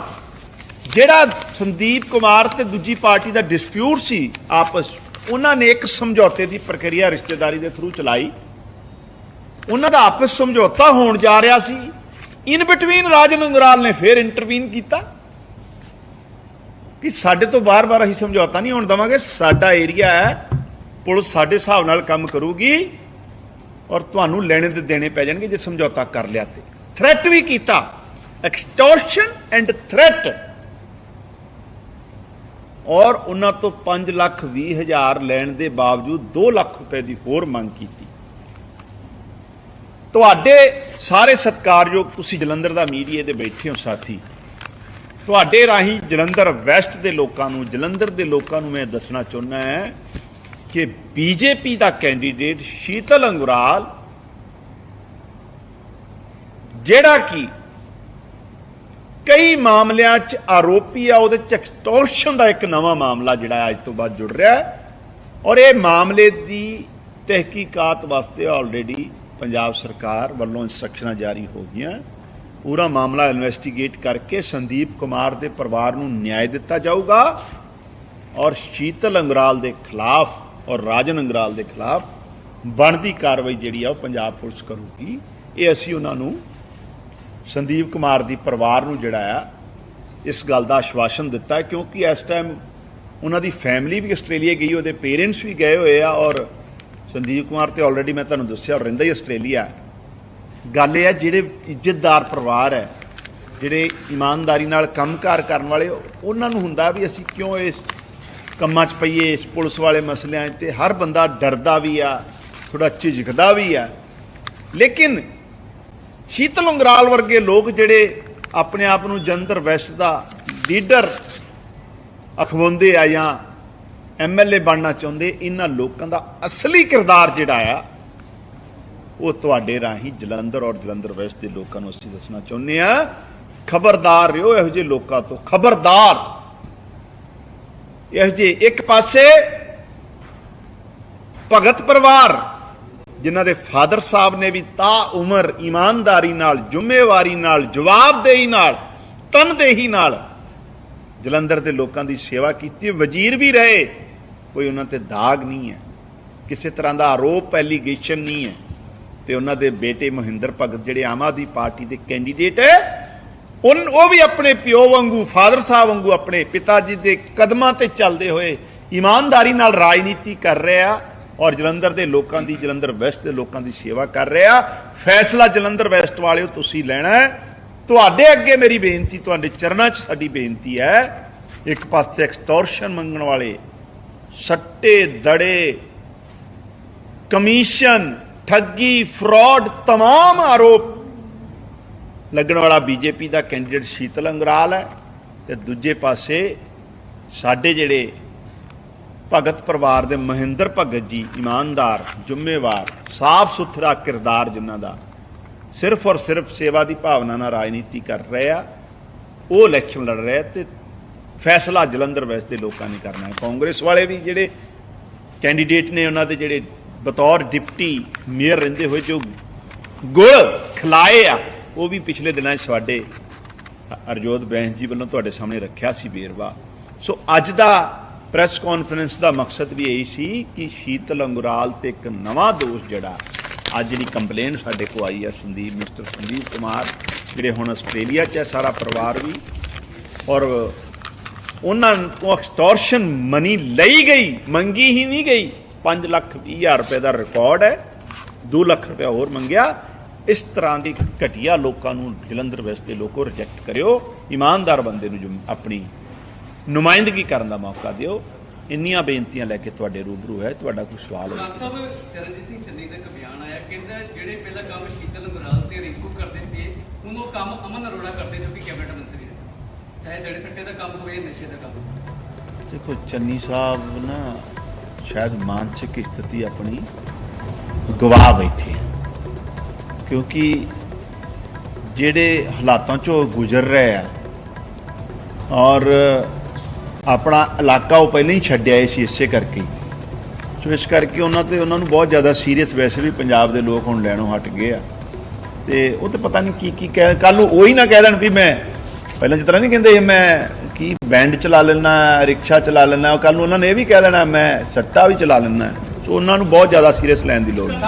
ਜਿਹੜਾ ਸੰਦੀਪ ਕੁਮਾਰ ਤੇ ਦੂਜੀ ਪਾਰਟੀ ਦਾ ਡਿਸਪਿਊਟ ਸੀ ਆਪਸ ਉਹਨਾਂ ਨੇ ਇੱਕ ਸਮਝੌਤੇ ਦੀ ਪ੍ਰਕਿਰਿਆ ਰਿਸ਼ਤੇਦਾਰੀ ਦੇ ਥਰੂ ਚਲਾਈ। ਉਹਨਾਂ ਦਾ ਆਪਸ ਸਮਝੌਤਾ ਹੋਣ ਜਾ ਰਿਹਾ ਸੀ। ਇਨ ਬਿਟਵੀਨ ਰਾਜਨ ਅੰਗਰਾਲ ਨੇ ਫਿਰ ਇੰਟਰਵੀਨ ਕੀਤਾ। ਕਿ ਸਾਡੇ ਤੋਂ ਬਾਰ-ਬਾਰ ਅਸੀਂ ਸਮਝੌਤਾ ਨਹੀਂ ਹੋਣ ਦਵਾਂਗੇ, ਸਾਡਾ ਏਰੀਆ ਹੈ ਪੁਲਿਸ ਸਾਡੇ ਹਿਸਾਬ ਨਾਲ ਕੰਮ ਕਰੂਗੀ ਔਰ ਤੁਹਾਨੂੰ ਲੈਣੇ ਤੇ ਦੇਣੇ ਪੈ ਜਾਣਗੇ ਜੇ ਸਮਝੌਤਾ ਕਰ ਲਿਆ ਤੇ। ਥ੍ਰੈਟ ਵੀ ਕੀਤਾ। ਐਕਸਟੋਰਸ਼ਨ ਐਂਡ ਥ੍ਰੈਟ ਔਰ ਉਹਨਾਂ ਤੋਂ 5 ਲੱਖ 20 ਹਜ਼ਾਰ ਲੈਣ ਦੇ ਬਾਵਜੂਦ 2 ਲੱਖ ਰੁਪਏ ਦੀ ਹੋਰ ਮੰਗ ਕੀਤੀ। ਤੁਹਾਡੇ ਸਾਰੇ ਸਤਿਕਾਰਯੋਗ ਤੁਸੀਂ ਜਲੰਧਰ ਦਾ ਮੀਡੀਆ ਦੇ ਬੈਠੇ ਹੋ ਸਾਥੀ। ਤੁਹਾਡੇ ਰਾਹੀਂ ਜਲੰਧਰ ਵੈਸਟ ਦੇ ਲੋਕਾਂ ਨੂੰ, ਜਲੰਧਰ ਦੇ ਲੋਕਾਂ ਨੂੰ ਮੈਂ ਦੱਸਣਾ ਚਾਹੁੰਦਾ ਹਾਂ ਕਿ ਬੀਜੇਪੀ ਦਾ ਕੈਂਡੀਡੇਟ ਸ਼ੀਤਲ ਅੰਗਰਾਲ, ਜਿਹੜਾ ਕਿ ਕਈ ਮਾਮਲਿਆਂ 'ਚ ਆਰੋਪੀ ਆ, ਉਹਦੇ 'ਚ ਐਕਸਟੋਰਸ਼ਨ ਦਾ ਇੱਕ ਨਵਾਂ ਮਾਮਲਾ ਜਿਹੜਾ ਅੱਜ ਤੋਂ ਬਾਅਦ ਜੁੜ ਰਿਹਾ ਹੈ। ਔਰ ਇਹ ਮਾਮਲੇ ਦੀ ਤਹਿਕੀਕਾਤ ਵਾਸਤੇ ਆਲਰੇਡੀ ਪੰਜਾਬ ਸਰਕਾਰ ਵੱਲੋਂ ਇੰਸਟਰਕਸ਼ਨਾਂ ਜਾਰੀ ਹੋ ਗਈਆਂ। ਪੂਰਾ ਮਾਮਲਾ ਇਨਵੈਸਟੀਗੇਟ ਕਰਕੇ ਸੰਦੀਪ ਕੁਮਾਰ ਦੇ ਪਰਿਵਾਰ ਨੂੰ ਨਿਆਂ ਦਿੱਤਾ ਜਾਊਗਾ। ਔਰ ਸ਼ੀਤਲ ਅੰਗਰਾਲ ਦੇ ਖਿਲਾਫ ਔਰ ਰਾਜਨ ਅੰਗਰਾਲ ਦੇ ਖਿਲਾਫ ਬਣਦੀ ਕਾਰਵਾਈ ਜਿਹੜੀ ਆ ਉਹ ਪੰਜਾਬ ਪੁਲਿਸ ਕਰੂਗੀ। ਇਹ ਅਸੀਂ ਉਹਨਾਂ ਨੂੰ ਸੰਦੀਪ ਕੁਮਾਰ ਦੀ ਪਰਿਵਾਰ ਨੂੰ ਜਿਹੜਾ ਆ, ਇਸ ਗੱਲ ਦਾ ਆਸ਼ਵਾਸਨ ਦਿੱਤਾ ਕਿਉਂਕਿ ਇਸ ਟਾਈਮ ਉਹਨਾਂ ਦੀ ਫੈਮਿਲੀ ਵੀ ਆਸਟ੍ਰੇਲੀਆ ਗਈ, ਉਹਦੇ ਪੇਰੈਂਟਸ ਵੀ ਗਏ ਹੋਏ ਆ ਔਰ ਸੰਦੀਪ ਕੁਮਾਰ ਤੇ ਆਲਰੇਡੀ ਮੈਂ ਤੁਹਾਨੂੰ ਦੱਸਿਆ ਔਰ ਰਹਿੰਦਾ ਹੀ ਆਸਟ੍ਰੇਲੀਆ। ਗੱਲ ਇਹ ਹੈ ਜਿਹੜੇ ਇੱਜ਼ਤਦਾਰ ਪਰਿਵਾਰ ਹੈ, ਜਿਹੜੇ ਇਮਾਨਦਾਰੀ ਨਾਲ ਕੰਮਕਾਰ ਕਰਨ ਵਾਲੇ, ਉਹਨਾਂ ਨੂੰ ਹੁੰਦਾ ਵੀ ਅਸੀਂ ਕਿਉਂ ਇਸ ਕੰਮਾਂ 'ਚ ਪਈਏ, ਇਸ ਪੁਲਿਸ ਵਾਲੇ ਮਸਲਿਆਂ 'ਚ ਤੇ ਹਰ ਬੰਦਾ ਡਰਦਾ ਵੀ ਆ ਥੋੜਾ ਝਿਜਕਦਾ ਵੀ ਆ। ਲੇਕਿਨ ਸ਼ੀਤਲ ਉਂਗਰਾਲ ਵਰਗੇ ਲੋਕ ਜਿਹੜੇ ਆਪਣੇ ਆਪ ਨੂੰ ਜੰਦਰ ਵੈਸਟ ਦਾ ਲੀਡਰ ਅਖਵਾਉਂਦੇ ਆ ਜਾਂ ਐਮਐਲਏ ਬਣਨਾ ਚਾਹੁੰਦੇ, ਇਹਨਾਂ ਲੋਕਾਂ ਦਾ ਅਸਲੀ ਕਿਰਦਾਰ ਜਿਹੜਾ ਆ, ਉਹ ਤੁਹਾਡੇ ਰਾਹੀਂ ਜਲੰਧਰ ਔਰ ਜਲੰਧਰ ਵੈਸਟ ਦੇ ਲੋਕਾਂ ਨੂੰ ਅਸੀਂ ਦੱਸਣਾ ਚਾਹੁੰਦੇ ਆ ਖਬਰਦਾਰ ਰਹੋ ਇਹੋ ਜਿਹੇ ਲੋਕਾਂ ਤੋਂ। ਖਬਰਦਾਰ! ਇਹੋ ਜੇ ਇੱਕ ਪਾਸੇ ਭਗਤ ਪਰਿਵਾਰ, ਜਿਨ੍ਹਾਂ ਦੇ ਫਾਦਰ ਸਾਹਿਬ ਨੇ ਵੀ ਤਾ ਉਮਰ ਇਮਾਨਦਾਰੀ ਨਾਲ, ਜ਼ਿੰਮੇਵਾਰੀ ਨਾਲ, ਜਵਾਬਦੇਹੀ ਨਾਲ, ਤਨਦੇਹੀ ਨਾਲ ਜਲੰਧਰ ਦੇ ਲੋਕਾਂ ਦੀ ਸੇਵਾ ਕੀਤੀ। ਵਜ਼ੀਰ ਵੀ ਰਹੇ, ਕੋਈ ਉਹਨਾਂ ਤੇ ਦਾਗ ਨਹੀਂ ਹੈ। ਕਿਸੇ ਤਰ੍ਹਾਂ ਦਾ ਆਰੋਪ ਐਲੀਗੇਸ਼ਨ ਨਹੀਂ ਹੈ। ਤੇ ਉਹਨਾਂ ਦੇ ਬੇਟੇ ਮਹਿੰਦਰ ਭਗਤ, ਜਿਹੜੇ ਆਮ ਆਦਮੀ ਪਾਰਟੀ ਦੇ ਕੈਂਡੀਡੇਟ ਹੈ ਉਹ ਵੀ ਆਪਣੇ ਪਿਓ ਵਾਂਗੂ ਫਾਦਰ ਸਾਹਿਬ ਵਾਂਗੂ ਆਪਣੇ ਪਿਤਾ ਜੀ ਦੇ ਕਦਮਾਂ ਤੇ ਚੱਲਦੇ ਹੋਏ ਇਮਾਨਦਾਰੀ ਨਾਲ ਰਾਜਨੀਤੀ ਕਰ ਰਿਹਾ ਔਰ ਜਲੰਧਰ ਦੇ ਲੋਕਾਂ ਦੀ ਜਲੰਧਰ ਵੈਸਟ ਦੇ ਲੋਕਾਂ ਦੀ ਸੇਵਾ ਕਰ ਰਿਹਾ ਫੈਸਲਾ ਜਲੰਧਰ ਵੈਸਟ ਵਾਲਿਓ ਤੁਸੀਂ ਲੈਣਾ ਹੈ ਤੁਹਾਡੇ ਅੱਗੇ ਮੇਰੀ ਬੇਨਤੀ ਤੁਹਾਡੇ ਚਰਨਾਂ 'ਚ ਸਾਡੀ ਬੇਨਤੀ ਹੈ ਇੱਕ ਪਾਸੇ ਐਕਸਟੋਰਸ਼ਨ ਮੰਗਣ ਵਾਲੇ ਸੱਟੇ ਦੜੇ ਕਮਿਸ਼ਨ ਠੱਗੀ ਫਰਾਡ तमाम ਆਰੋਪ ਲੱਗਣ ਵਾਲਾ ਬੀਜੇਪੀ ਦਾ ਕੈਂਡੀਡੇਟ ਸ਼ੀਤਲ ਅੰਗਰਾਲ ਹੈ ਤੇ ਦੂਜੇ ਪਾਸੇ ਸਾਡੇ ਜਿਹੜੇ ਭਗਤ ਪਰਿਵਾਰ ਦੇ ਮਹਿੰਦਰ ਭਗਤ ਜੀ, ਇਮਾਨਦਾਰ, ਜ਼ਿੰਮੇਵਾਰ ਸਾਫ਼ ਸੁਥਰਾ ਕਿਰਦਾਰ ਜਿਨ੍ਹਾਂ ਦਾ ਸਿਰਫ ਔਰ ਸਿਰਫ ਸੇਵਾ ਦੀ ਭਾਵਨਾ ਨਾਲ ਰਾਜਨੀਤੀ ਕਰ ਰਹੇ ਆ, ਉਹ ਇਲੈਕਸ਼ਨ ਲੜ ਰਹੇ ਆ ਤੇ ਫੈਸਲਾ ਜਲੰਧਰ ਵੈਸਟ ਦੇ ਲੋਕਾਂ ਨੇ ਕਰਨਾ ਹੈ। ਕਾਂਗਰਸ ਵਾਲੇ ਵੀ ਜਿਹੜੇ ਕੈਂਡੀਡੇਟ ਨੇ ਉਹਨਾਂ ਦੇ ਜਿਹੜੇ ਬਤੌਰ ਡਿਪਟੀ ਮੇਅਰ ਰਹਿੰਦੇ ਹੋਏ ਜੋ ਗੁਲ ਖਿਲਾਏ ਆ ਉਹ ਵੀ ਪਿਛਲੇ ਦਿਨਾਂ 'ਚ ਸਾਡੇ ਅਰਜੋਤ ਬੈਂਸ ਜੀ ਵੱਲੋਂ ਤੁਹਾਡੇ ਸਾਹਮਣੇ ਰੱਖਿਆ ਸੀ ਵੇਰਵਾ। ਸੋ ਅੱਜ ਦਾ ਪ੍ਰੈਸ ਕਾਨਫਰੰਸ ਦਾ ਮਕਸਦ ਵੀ ਇਹੀ ਸੀ ਕਿ ਸ਼ੀਤਲ ਅੰਗੁਰਾਲ ਤੇ ਇੱਕ ਨਵਾਂ ਦੋਸ਼ ਜਿਹੜਾ, ਅੱਜ ਜਿਹੜੀ ਕੰਪਲੇਨ ਸਾਡੇ ਕੋ ਆਈ ਹੈ ਸੰਦੀਪ, ਮਿਸਟਰ ਸੰਦੀਪ ਕੁਮਾਰ, ਜਿਹੜੇ ਹੁਣ ਆਸਟ੍ਰੇਲੀਆ 'ਚ ਹੈ ਸਾਰਾ ਪਰਿਵਾਰ ਵੀ। ਔਰ ਉਹਨਾਂ ਤੋਂ ਐਕਸਟੋਰਸ਼ਨ ਮਨੀ ਲਈ ਗਈ, ਮੰਗੀ ਹੀ ਨਹੀਂ ਗਈ। 5 ਲੱਖ 20 ਹਜ਼ਾਰ ਰੁਪਏ ਦਾ ਰਿਕਾਰਡ ਹੈ 2 ਲੱਖ ਰੁਪਏ ਹੋਰ ਮੰਗਿਆ। ਇਸ ਤਰ੍ਹਾਂ ਦੀ ਘਟੀਆ ਲੋਕਾਂ ਨੂੰ ਜਲੰਧਰ ਵੈਸਟ ਦੇ ਲੋਕੋ ਰਿਜੈਕਟ ਕਰਿਓ ਇਮਾਨਦਾਰ ਬੰਦੇ ਨੂੰ ਆਪਣੀ ਨੁਮਾਇੰਦਗੀ ਕਰਨ ਦਾ ਮੌਕਾ ਦਿਓ। ਇੰਨੀਆਂ ਬੇਨਤੀਆਂ ਲੈ ਕੇ ਤੁਹਾਡੇ ਰੂਬਰੂ ਹੈ ਤੁਹਾਡਾ ਕੋਈ ਸਵਾਲ ਡਾਕਟਰ ਸਾਹਿਬ ਚਰਨਜੀਤ ਸਿੰਘ ਚੰਨੀ ਦਾ ਇੱਕ ਬਿਆਨ ਆਇਆ ਕਹਿੰਦਾ ਜਿਹੜੇ ਪਹਿਲਾਂ ਕੰਮ ਸ਼ੀਤਲ ਗੁਰਾਲ ਤੇ ਰਿੰਕੂ ਕਰਦੇ ਸੀ ਹੁਣ ਉਹ ਕੰਮ ਅਮਨ ਅਰੋੜਾ ਕਰਦੇ ਜੋ ਕਿ ਕੈਬਨਿਟ ਮੰਤਰੀ ਨੇ। ਚਾਹੇ ਜੜੇ ਸੱਟੇ ਦਾ ਕੰਮ ਹੋਵੇ ਨਸ਼ੇ ਦਾ ਕੰਮ ਦੇਖੋ ਚੰਨੀ ਸਾਹਿਬ ਨਾ ਸ਼ਾਇਦ ਮਾਨਸਿਕ ਸਥਿਤੀ ਆਪਣੀ ਗਵਾ ਬੈਠੇ ਕਿਉਂਕਿ ਜਿਹੜੇ ਹਾਲਾਤਾਂ ਚੋਂ ਗੁਜ਼ਰ ਰਹੇ ਆ ਔਰ ਆਪਣਾ ਇਲਾਕਾ ਉਹ ਪਹਿਲਾਂ ਹੀ ਛੱਡਿਆ ਸੀ ਇਸੇ ਕਰਕੇ ਸੋ ਇਸ ਕਰਕੇ ਉਹਨਾਂ ਤੇ ਉਹਨਾਂ ਨੂੰ ਬਹੁਤ ਜ਼ਿਆਦਾ ਸੀਰੀਅਸ ਵੈਸੇ ਵੀ ਪੰਜਾਬ ਦੇ ਲੋਕ ਹੁਣ ਲੈਣੋਂ ਹਟ ਗਏ ਆ। ਤੇ ਉਹ ਤੇ ਪਤਾ ਨਹੀਂ ਕੀ ਕੀ ਕਹਿ ਕੱਲ ਨੂੰ ਉਹੀ ਨਾ ਕਹਿ ਦੇਣ ਵੀ ਮੈਂ ਪਹਿਲਾਂ ਜਿਸ ਤਰ੍ਹਾਂ ਨਹੀਂ ਕਹਿੰਦੇ ਮੈਂ ਕੀ ਬੈਂਡ ਚਲਾ ਲੈਣਾ ਰਿਕਸ਼ਾ ਚਲਾ ਲੈਣਾ ਕੱਲ ਨੂੰ ਉਹਨਾਂ ਨੇ ਇਹ ਵੀ ਕਹਿ ਦੇਣਾ ਮੈਂ ਸੱਟਾ ਵੀ ਚਲਾ ਲੈਣਾ ਸੋ ਉਹਨਾਂ ਨੂੰ ਬਹੁਤ ਜ਼ਿਆਦਾ ਸੀਰੀਅਸ ਲੈਣ ਦੀ ਲੋੜ ਨਹੀਂ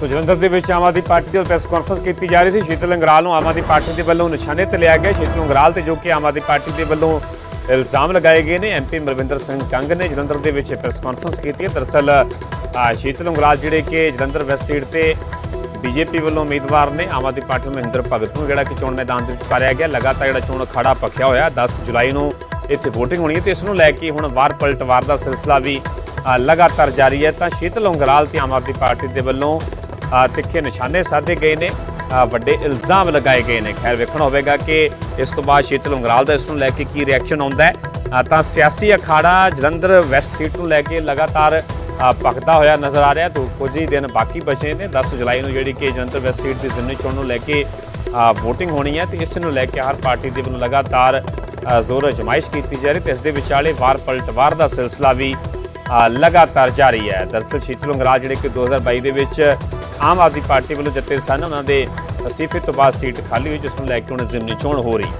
ਤੋ ਜਲੰਧਰ ਦੇ ਵਿੱਚ ਆਮ ਆਦਮੀ ਪਾਰਟੀ ਦੀ ਪ੍ਰੈਸ ਕਾਨਫਰੰਸ ਕੀਤੀ ਜਾ ਰਹੀ ਸੀ। ਸ਼ੀਤਲ ਅੰਗਰਾਲ ਨੂੰ ਆਮ ਆਦਮੀ ਪਾਰਟੀ ਦੇ ਵੱਲੋਂ ਨਿਸ਼ਾਨੇ ਤੇ ਲਿਆ ਗਿਆ। ਸ਼ੀਤਲ ਅੰਗਰਾਲ ਤੇ ਜੋ ਕਿ ਆਮ ਆਦਮੀ ਪਾਰਟੀ ਦੇ ਵੱਲੋਂ ਇਲਜ਼ਾਮ ਲਗਾਏ ਗਏ ਨੇ। ਐਮਪੀ ਮਰਵਿੰਦਰ ਸਿੰਘ ਕੰਗ ਨੇ ਜਲੰਧਰ ਦੇ ਵਿੱਚ ਪ੍ਰੈਸ ਕਾਨਫਰੰਸ ਕੀਤੀ ਹੈ। ਦਰਅਸਲ ਸ਼ੀਤਲ ਅੰਗਰਾਲ ਜਿਹੜੇ ਕਿ ਜਲੰਧਰ ਵੈਸਟ ਸੀਟ ਤੇ ਬੀਜੇਪੀ ਵੱਲੋਂ ਉਮੀਦਵਾਰ ਨੇ ਆਮ ਆਦਮੀ ਪਾਰਟੀ ਨੂੰ ਮਹਿੰਦਰ ਭਗਤ ਨੂੰ ਜਿਹੜਾ ਕਿ ਚੋਣ ਮੈਦਾਨ ਦੇ ਵਿੱਚ ਪਾਰਿਆ ਗਿਆ। ਲਗਾਤਾਰ ਜਿਹੜਾ ਚੋਣ ਅਖਾੜਾ ਪੱਖਿਆ ਹੋਇਆ 10 ਜੁਲਾਈ ਨੂੰ ਇੱਥੇ VOTING ਹੋਣੀ ਹੈ ਤੇ ਇਸ ਨੂੰ ਲੈ ਕੇ ਹੁਣ ਵਾਰ ਪਲਟਵਾਰ ਦਾ ਸਿਲਸਿਲਾ ਵੀ ਲਗਾਤਾਰ ਜਾਰੀ ਹੈ। ਤਾਂ ਸ਼ੀਤਲ ਉਂਗਰਾਲ ਤੇ ਆਮ ਆਦਮੀ ਪਾਰਟੀ ਦੇ ਵੱਲੋਂ ਤਿੱਖੇ ਨਿਸ਼ਾਨੇ ਸਾਧੇ ਗਏ ਨੇ। ਵੱਡੇ ਇਲਜ਼ਾਮ ਲਗਾਏ ਗਏ ਨੇ। ਖੈਰ ਵੇਖਣਾ ਹੋਵੇਗਾ ਕਿ ਇਸ ਤੋਂ ਬਾਅਦ ਸ਼ੀਤਲ ਉਂਗਰਾਲ ਦਾ ਇਸ ਨੂੰ ਲੈ ਕੇ ਕੀ ਰਿਐਕਸ਼ਨ ਆਉਂਦਾ ਹੈ। ਤਾਂ ਸਿਆਸੀ ਅਖਾੜਾ ਜਲੰਧਰ ਵੈਸਟ ਸੀਟ ਨੂੰ ਲੈ ਕੇ ਲਗਾਤਾਰ ਅ, ਭਖਦਾ ਹੋਇਆ ਨਜ਼ਰ ਆ ਰਿਹਾ। ਤੋਂ ਕੁਝ ਹੀ ਦਿਨ ਬਾਕੀ ਬਚੇ ਨੇ। 10 ਜੁਲਾਈ ਨੂੰ ਜਿਹੜੀ ਕਿ ਜਲੰਧਰ ਵੈਸਟ ਸੀਟ ਦੀ ਜ਼ਿਮਨੀ ਚੋਣ ਨੂੰ ਲੈ ਕੇ ਵੋਟਿੰਗ ਹੋਣੀ ਹੈ ਤੇ ਇਸ ਨੂੰ ਲੈ ਕੇ ਹਰ ਪਾਰਟੀ ਦੇ ਵੱਲੋਂ ਲਗਾਤਾਰ ਜ਼ੋਰ ਅਜਮਾਇਸ਼ ਕੀਤੀ ਜਾ ਰਹੀ ਤੇ ਇਸ ਦੇ ਵਿਚਾਲੇ ਵਾਰ ਪਲਟਵਾਰ ਦਾ ਸਿਲਸਿਲਾ ਵੀ ਲਗਾਤਾਰ ਜਾਰੀ ਹੈ। ਦਰਅਸਲ ਸ਼ੀਤਲ ਉਂਗਰਾਲ ਜਿਹੜੇ ਕਿ 2022 ਦੇ ਵਿੱਚ ਆਮ ਆਦਮੀ ਪਾਰਟੀ ਵੱਲੋਂ ਜਿੱਤੇ ਸਨ, ਉਹਨਾਂ ਦੇ ਅਸਤੀਫੇ ਤੋਂ ਬਾਅਦ ਸੀਟ ਖਾਲੀ ਹੋਈ, ਜਿਸ ਨੂੰ ਲੈ ਕੇ ਹੁਣ ਜ਼ਿਮਨੀ ਚੋਣ ਹੋ ਰਹੀ।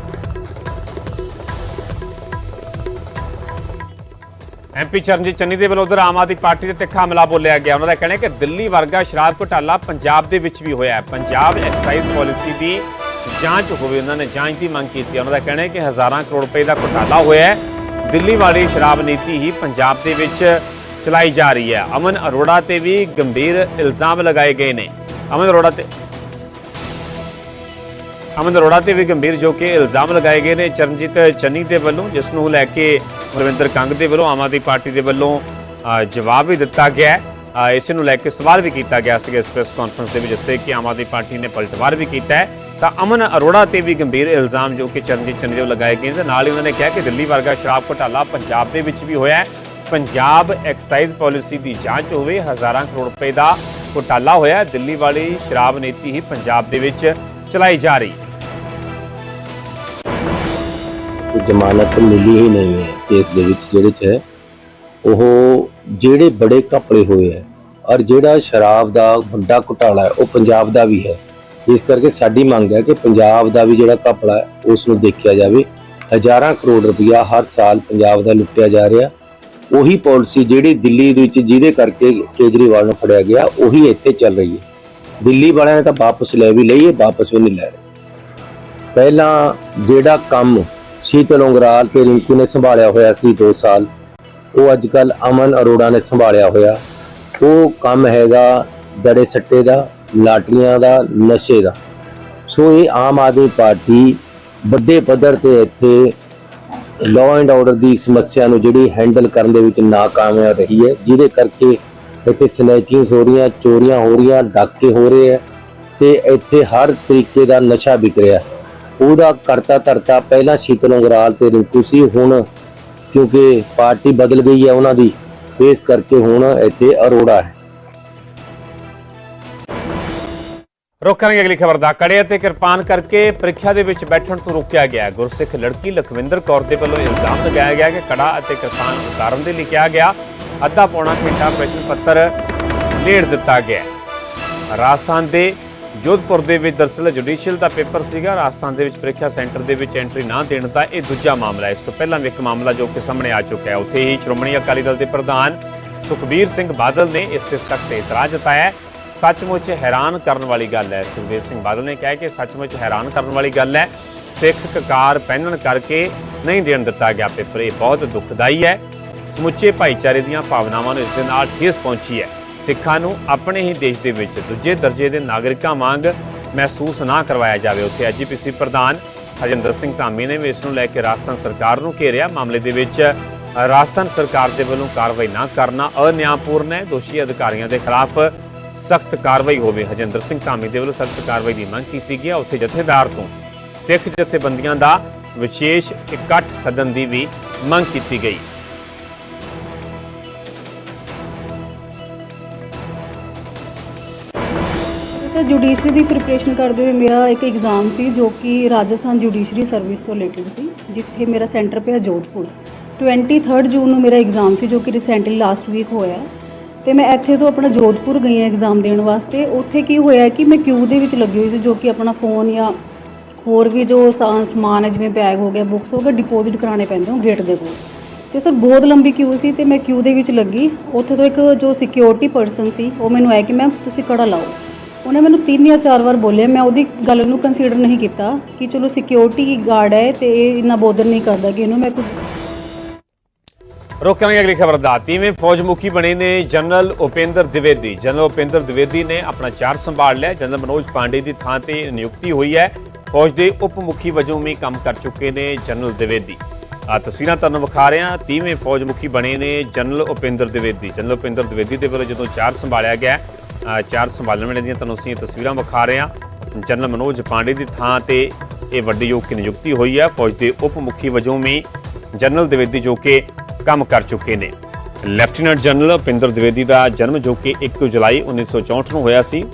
ਐਮਪੀ ਚਰਨਜੀਤ ਚੰਨੀ ਦੇ ਵੱਲੋਂ ਉਧਰ ਆਮ ਆਦਮੀ ਪਾਰਟੀ ਦੇ ਤਿੱਖਾ ਹਮਲਾ ਬੋਲਿਆ ਗਿਆ। ਉਹਨਾਂ ਦਾ ਕਹਿਣਾ ਹੈ ਕਿ ਦਿੱਲੀ ਵਰਗਾ ਸ਼ਰਾਬ ਘੁਟਾਲਾ ਪੰਜਾਬ ਦੇ ਵਿੱਚ ਵੀ ਹੋਇਆ ਹੈ। ਪੰਜਾਬ ਐਕਸਾਈਜ਼ ਪਾਲਿਸੀ ਦੀ ਜਾਂਚ ਹੋਵੇ, ਉਹਨਾਂ ਨੇ ਜਾਂਚ ਦੀ ਮੰਗ ਕੀਤੀ ਹੈ। ਉਹਨਾਂ ਦਾ ਕਹਿਣਾ ਹੈ ਕਿ ਹਜ਼ਾਰਾਂ ਕਰੋੜ ਰੁਪਏ ਦਾ ਘੁਟਾਲਾ ਹੋਇਆ ਹੈ। ਦਿੱਲੀ ਵਾਲੀ ਸ਼ਰਾਬ ਨੀਤੀ ਹੀ ਪੰਜਾਬ ਦੇ ਵਿੱਚ ਚਲਾਈ ਜਾ ਰਹੀ ਹੈ। ਅਮਨ ਅਰੋੜਾ ਤੇ ਵੀ ਗੰਭੀਰ ਇਲਜ਼ਾਮ ਲਗਾਏ ਗਏ ਨੇ। ਅਮਨ ਅਰੋੜਾ ਤੇ ਅਮਨ ਅਰੋੜਾ ਤੇ ਵੀ ਗੰਭੀਰ ਜੋ ਕਿ ਇਲਜ਼ਾਮ ਲਗਾਏ ਗਏ ਨੇ ਚਰਨਜੀਤ ਚੰਨੀ ਦੇ ਵੱਲੋਂ, ਜਿਸ ਨੂੰ ਲੈ ਕੇ ਮਰਵਿੰਦਰ ਕੰਗ ਦੇ ਵੱਲੋਂ, ਆਮ ਆਦਮੀ ਪਾਰਟੀ ਦੇ ਵੱਲੋਂ ਜਵਾਬ ਵੀ ਦਿੱਤਾ ਗਿਆ ਇਸ ਨੂੰ ਲੈ ਕੇ ਸਵਾਲ ਵੀ ਕੀਤਾ ਗਿਆ ਸੀ ਇਸ ਪ੍ਰੈਸ ਕਾਨਫਰੰਸ ਦੇ ਵਿੱਚ ਜਿੱਥੇ ਕਿ ਆਮ ਆਦਮੀ ਪਾਰਟੀ ਨੇ ਪਲਟਵਾਰ ਵੀ ਕੀਤਾ ਹੈ। ਤਾਂ ਅਮਨ ਅਰੋੜਾ ਤੇ ਵੀ ਗੰਭੀਰ ਇਲਜ਼ਾਮ ਜੋ ਕਿ ਚਰਨਜੀਤ ਚੰਨੀ ਲਗਾਏ ਗਏ ਨੇ। ਨਾਲ ਹੀ ਉਹਨਾਂ ਨੇ ਕਿਹਾ ਕਿ ਦਿੱਲੀ ਵਰਗਾ ਸ਼ਰਾਬ ਘੁਟਾਲਾ ਪੰਜਾਬ ਦੇ ਵਿੱਚ ਵੀ ਹੋਇਆ ਹੈ। ਪੰਜਾਬ ਐਕਸਾਈਜ਼ ਪਾਲਿਸੀ ਦੀ ਜਾਂਚ ਹੋਵੇ, ਹਜ਼ਾਰਾਂ ਕਰੋੜ ਰੁਪਏ ਦਾ ਘੁਟਾਲਾ ਹੋਇਆ ਹੈ। ਦਿੱਲੀ ਵਾਲੀ ਸ਼ਰਾਬ ਨੀਤੀ ਹੀ ਪੰਜਾਬ ਦੇ ਵਿੱਚ ਚਲਾਈ ਜਾ ਰਹੀ ਹੈ। ਜ਼ਮਾਨਤ ਮਿਲੀ ਹੀ ਨਹੀਂ ਹੈ ਕੇਸ ਦੇ ਵਿੱਚ, ਜਿਹੜੇ ਚ ਹੈ, ਉਹ ਜਿਹੜੇ ਬੜੇ ਘਪਲੇ ਹੋਏ ਹੈ ਔਰ ਜਿਹੜਾ ਸ਼ਰਾਬ ਦਾ ਵੱਡਾ ਘੁਟਾਲਾ ਹੈ, ਉਹ ਪੰਜਾਬ ਦਾ ਵੀ ਹੈ। ਇਸ ਕਰਕੇ ਸਾਡੀ ਮੰਗ ਹੈ ਕਿ ਪੰਜਾਬ ਦਾ ਵੀ ਜਿਹੜਾ ਘਪਲਾ ਹੈ, ਉਸ ਨੂੰ ਦੇਖਿਆ ਜਾਵੇ। ਹਜ਼ਾਰਾਂ ਕਰੋੜ ਰੁਪਇਆ ਹਰ ਸਾਲ ਪੰਜਾਬ ਦਾ ਲੁੱਟਿਆ ਜਾ ਰਿਹਾ। ਉਹੀ ਪਾਲਿਸੀ ਜਿਹੜੀ ਦਿੱਲੀ ਦੇ ਵਿੱਚ ਜਿਹਦੇ ਕਰਕੇ ਕੇਜਰੀਵਾਲ ਨੂੰ ਫੜਿਆ ਗਿਆ, ਉਹੀ ਇੱਥੇ ਚੱਲ ਰਹੀ ਹੈ। ਦਿੱਲੀ ਵਾਲਿਆਂ ਨੇ ਤਾਂ ਵਾਪਸ ਲੈ ਵੀ ਲਈ ਹੈ, ਵਾਪਸ ਵੀ ਨਹੀਂ ਲੈ ਰਹੇ। ਪਹਿਲਾਂ ਜਿਹੜਾ ਕੰਮ ਸ਼ੀਤਲ ਉਂਗਰਾਲ ਤੇ ਰਿੰਕੂ ਨੇ ਸੰਭਾਲਿਆ ਹੋਇਆ ਸੀ 2 ਸਾਲ, ਉਹ ਅੱਜ ਕੱਲ ਅਮਨ ਅਰੋੜਾ ਨੇ ਸੰਭਾਲਿਆ ਹੋਇਆ। ਉਹ ਕੰਮ ਹੈਗਾ ਦੜੇ ਸੱਟੇ ਦਾ ਲਾਟਰੀਆਂ ਦਾ, ਨਸ਼ੇ ਦਾ। ਸੋ ਇਹ ਆਮ ਆਦਮੀ ਪਾਰਟੀ ਵੱਡੇ ਪੱਧਰ ਤੇ ਇੱਥੇ ਲਾਅ ਐਂਡ ਆਰਡਰ ਦੀ ਸਮੱਸਿਆ ਨੂੰ ਜਿਹੜੀ ਹੈਂਡਲ ਕਰਨ ਦੇ ਵਿੱਚ ਨਾਕਾਮਯਾਬ ਰਹੀ ਹੈ, ਜਿਹਦੇ ਕਰਕੇ ਇੱਥੇ ਸਨੈਚਿੰਗਸ ਹੋ ਰਹੀਆਂ, ਚੋਰੀਆਂ ਹੋ ਰਹੀਆਂ, ਡਾਕੇ ਹੋ ਰਹੇ ਹੈ ਤੇ ਇੱਥੇ ਹਰ ਤਰੀਕੇ ਦਾ ਨਸ਼ਾ ਵਿਕ ਰਿਹਾ। ਉਹਦਾ ਕਰਤਾ ਧਰਤਾ ਪਹਿਲਾਂ ਸ਼ੀਤਲ ਉਂਗਰਾਲ ਤੇ ਰਿੰਕੂ ਸੀ, ਹੁਣ ਕਿਉਂਕਿ ਪਾਰਟੀ ਬਦਲ ਗਈ ਹੈ ਉਹਨਾਂ ਦੀ, ਇਸ ਕਰਕੇ ਹੁਣ ਇੱਥੇ ਅਰੋੜਾ ਹੈ। ਰੁਕ ਕਰਾਂਗੇ ਅਗਲੀ ਖਬਰ ਦਾ। ਕੜੇ ਅਤੇ ਕਿਰਪਾਨ ਕਰਕੇ ਪ੍ਰੀਖਿਆ ਦੇ ਵਿੱਚ ਬੈਠਣ ਤੋਂ ਰੋਕਿਆ ਗਿਆ। ਗੁਰਸਿੱਖ ਲੜਕੀ ਲਖਵਿੰਦਰ ਕੌਰ ਦੇ ਵੱਲੋਂ ਇਲਜ਼ਾਮ ਲਗਾਇਆ ਗਿਆ ਕਿ ਕੜਾ ਅਤੇ ਕਿਰਪਾਨ ਉਤਾਰਨ ਦੇ ਲਈ ਕਿਹਾ ਗਿਆ। ਅੱਧਾ ਪੌਣਾ ਘੰਟਾ ਪ੍ਰਸ਼ਨ ਪੱਤਰ ਲੇਟ ਦਿੱਤਾ ਗਿਆ। ਰਾਜਸਥਾਨ ਦੇ ਜੋਧਪੁਰ ਦੇ ਵਿੱਚ ਦਰਸਲ ਜੁਡੀਸ਼ੀਅਲ ਦਾ ਪੇਪਰ ਸੀਗਾ। ਰਾਜਸਥਾਨ ਦੇ ਵਿੱਚ ਪ੍ਰੀਖਿਆ ਸੈਂਟਰ ਦੇ ਵਿੱਚ ਐਂਟਰੀ ਨਾ ਦੇਣ ਦਾ ਇਹ ਦੂਜਾ ਮਾਮਲਾ ਹੈ। ਇਸ ਤੋਂ ਪਹਿਲਾਂ ਵੀ ਇੱਕ ਮਾਮਲਾ ਜੋ ਕਿ ਸਾਹਮਣੇ ਆ ਚੁੱਕਾ ਹੈ। ਉੱਥੇ ਹੀ ਸ਼੍ਰੋਮਣੀ ਅਕਾਲੀ ਦਲ ਦੇ ਪ੍ਰਧਾਨ ਸੁਖਬੀਰ ਸਿੰਘ ਬਾਦਲ ਨੇ ਇਸ ਤੇ ਸਖਤ ਇਤਰਾਜ਼ ਜਤਾਇਆ ਸੱਚਮੁੱਚ ਹੈਰਾਨ ਕਰਨ ਵਾਲੀ ਗੱਲ ਹੈ। ਸੁਖਬੀਰ ਸਿੰਘ ਬਾਦਲ ਨੇ ਕਿਹਾ ਕਿ ਸੱਚਮੁੱਚ ਹੈਰਾਨ ਕਰਨ ਵਾਲੀ ਗੱਲ ਹੈ। ਸਿੱਖ ਕਕਾਰ ਪਹਿਨਣ ਕਰਕੇ ਨਹੀਂ ਦੇਣ ਦਿੱਤਾ ਗਿਆ ਪੇਪਰ। ਇਹ ਬਹੁਤ ਦੁਖਦਾਈ ਹੈ। ਸਮੁੱਚੇ ਭਾਈਚਾਰੇ ਦੀਆਂ ਭਾਵਨਾਵਾਂ ਨੂੰ ਇਸ ਦੇ ਨਾਲ ਠੇਸ ਪਹੁੰਚੀ ਹੈ। ਸਿੱਖਾਂ ਨੂੰ ਆਪਣੇ ਹੀ ਦੇਸ਼ ਦੇ ਵਿੱਚ ਦੂਜੇ ਦਰਜੇ ਦੇ ਨਾਗਰਿਕਾਂ ਵਾਂਗ ਮਹਿਸੂਸ ਨਾ ਕਰਵਾਇਆ ਜਾਵੇ। ਉੱਥੇ ਐਜੀਪੀਸੀ ਪ੍ਰਧਾਨ ਹਰਜਿੰਦਰ ਸਿੰਘ ਧਾਮੀ ਨੇ ਵੀ ਇਸ ਨੂੰ ਲੈ ਕੇ ਰਾਜਸਥਾਨ ਸਰਕਾਰ ਨੂੰ ਘੇਰਿਆ। ਮਾਮਲੇ ਦੇ ਵਿੱਚ ਰਾਜਸਥਾਨ ਸਰਕਾਰ ਦੇ ਵੱਲੋਂ ਕਾਰਵਾਈ ਨਾ ਕਰਨਾ ਅਨਿਆਂਪੂਰਨ ਹੈ। ਦੋਸ਼ੀ ਅਧਿਕਾਰੀਆਂ ਦੇ ਖਿਲਾਫ ਸਖਤ ਕਾਰਵਾਈ ਹੋਵੇ। ਹਰਜਿੰਦਰ ਸਿੰਘ ਧਾਮੀ ਦੇ ਵੱਲੋਂ ਸਖਤ ਕਾਰਵਾਈ ਦੀ ਮੰਗ ਕੀਤੀ ਗਈ ਹੈ। ਉੱਥੇ ਜਥੇਦਾਰ ਤੋਂ ਸਿੱਖ ਜਥੇਬੰਦੀਆਂ ਦਾ ਵਿਸ਼ੇਸ਼ ਇਕੱਠ ਸੱਦਣ ਦੀ ਵੀ ਮੰਗ ਕੀਤੀ ਗਈ। ਸਰ, ਜੁਡੀਸ਼ਰੀ ਦੀ ਪ੍ਰੀਪਰੇਸ਼ਨ ਕਰਦੇ ਹੋਏ ਮੇਰਾ ਇੱਕ ਐਗਜ਼ਾਮ ਸੀ, ਜੋ ਕਿ ਰਾਜਸਥਾਨ ਜੁਡੀਸ਼ਰੀ ਸਰਵਿਸ ਤੋਂ ਰਿਲੇਟਡ ਸੀ, ਜਿੱਥੇ ਮੇਰਾ ਸੈਂਟਰ ਪਿਆ ਜੋਧਪੁਰ। 23 ਜੂਨ ਨੂੰ ਮੇਰਾ ਐਗਜ਼ਾਮ ਸੀ, ਜੋ ਕਿ ਰੀਸੈਂਟਲੀ ਲਾਸਟ ਵੀਕ ਹੋਇਆ। ਤੇ ਮੈਂ ਇੱਥੇ ਤੋਂ ਆਪਣਾ ਜੋਧਪੁਰ ਗਈ ਹਾਂ ਐਗਜ਼ਾਮ ਦੇਣ ਵਾਸਤੇ। ਉੱਥੇ ਕੀ ਹੋਇਆ ਕਿ ਮੈਂ ਕਿਊ ਦੇ ਵਿੱਚ ਲੱਗੀ ਹੋਈ ਸੀ ਜੋ ਕਿ ਆਪਣਾ ਫੋਨ ਜਾਂ ਹੋਰ ਵੀ ਜੋ ਸਾ- ਸਮਾਨ ਹੈ, ਜਿਵੇਂ ਬੈਗ ਹੋ ਗਿਆ ਬੁੱਕਸ ਹੋ ਗਏ ਡਿਪੋਜ਼ਿਟ ਕਰਾਣੇ ਪੈਂਦੇ ਹੋ ਗੇਟ ਦੇ ਕੋਲ। ਤੇ ਸਰ ਬਹੁਤ ਲੰਬੀ ਕਿਊ ਸੀ ਤੇ ਮੈਂ ਕਿਊ ਦੇ ਵਿੱਚ ਲੱਗੀ। ਉੱਥੇ ਤੋਂ ਇੱਕ ਜੋ ਸਿਕਿਉਰਿਟੀ ਪਰਸਨ ਸੀ, ਉਹ ਮੈਨੂੰ ਆਇਆ ਕਿ ਮੈਮ ਤੁਸੀਂ ਕੜਾ ਲਾਓ। ਉਹਨੇ ਮੈਨੂੰ ਤਿੰਨ ਜਾਂ ਚਾਰ ਵਾਰ ਬੋਲਿਆ। ਮੈਂ ਉਹਦੀ ਗੱਲ ਨੂੰ ਕੰਸੀਡਰ ਨਹੀਂ ਕੀਤਾ ਕਿ ਚਲੋ ਸਿਕਿਉਰਿਟੀ ਗਾਰਡ ਹੈ ਤੇ ਇਹ ਇੰਨਾ ਬੋਦਰ ਨਹੀਂ ਕਰਦਾ ਕਿ ਇਹਨੂੰ ਮੈਂ ਕੁਝ ਰੁਕ ਕਰਾਂਗੇ ਅਗਲੀ ਖਬਰ ਦਾ। ਤੀਵੇਂ ਫੌਜ ਮੁਖੀ ਬਣੇ ਨੇ ਜਨਰਲ ਉਪੇਂਦਰ ਦਿਵੇਦੀ। ਜਨਰਲ ਉਪੇਂਦਰ ਦਿਵੇਦੀ ਨੇ ਆਪਣਾ ਚਾਰਜ ਸੰਭਾਲ ਲਿਆ। ਜਨਰਲ ਮਨੋਜ ਪਾਂਡੇ ਦੀ ਥਾਂ ਤੇ ਨਿਯੁਕਤੀ ਹੋਈ ਹੈ। ਫੌਜ ਦੇ ਉਪ ਮੁਖੀ ਵਜੋਂ ਵੀ ਕੰਮ ਕਰ ਚੁੱਕੇ ਨੇ ਜਨਰਲ ਦਿਵੇਦੀ। ਆ ਤਸਵੀਰਾਂ ਤੁਹਾਨੂੰ ਵਿਖਾ ਰਹੇ। ਹਾਂ ਤੀਵੇਂ ਫੌਜ ਮੁਖੀ ਬਣੇ ਨੇ ਜਨਰਲ ਉਪੇਂਦਰ ਦਿਵੇਦੀ। ਜਨਰਲ ਉਪੇਂਦਰ ਦਿਵੇਦੀ ਦੇ ਵੱਲੋਂ ਜਦੋਂ ਚਾਰਜ ਸੰਭਾਲਿਆ ਗਿਆ ਅ, ਚਾਰਜ ਸੰਭਾਲਣ ਵੇਲੇ ਦੀਆਂ ਤੁਹਾਨੂੰ ਅਸੀਂ ਇਹ ਤਸਵੀਰਾਂ ਵਿਖਾ ਰਹੇ ਹਾਂ। ਜਨਰਲ ਮਨੋਜ ਪਾਂਡੇ ਦੀ ਥਾਂ ਤੇ ਇਹ ਵੱਡੇ ਯੋਗ ਕਿ ਨਿਯੁਕਤੀ ਹੋਈ ਹੈ। ਫੌਜ ਦੇ ਉਪ ਮੁਖੀ ਵਜੋਂ ਵੀ ਜਨਰਲ ਦਿਵੇਦੀ ਜੋ ਕਿ ਕੰਮ ਕਰ ਚੁੱਕੇ ਨੇ। ਲੈਫਟੀਨੈਂਟ ਜਨਰਲ ਪਿੰਦਰ ਦਿਵੇਦੀ ਦਾ ਜਨਮ ਜੋ ਕਿ 1 ਜੁਲਾਈ 1964 ਨੂੰ ਹੋਇਆ ਸੀ।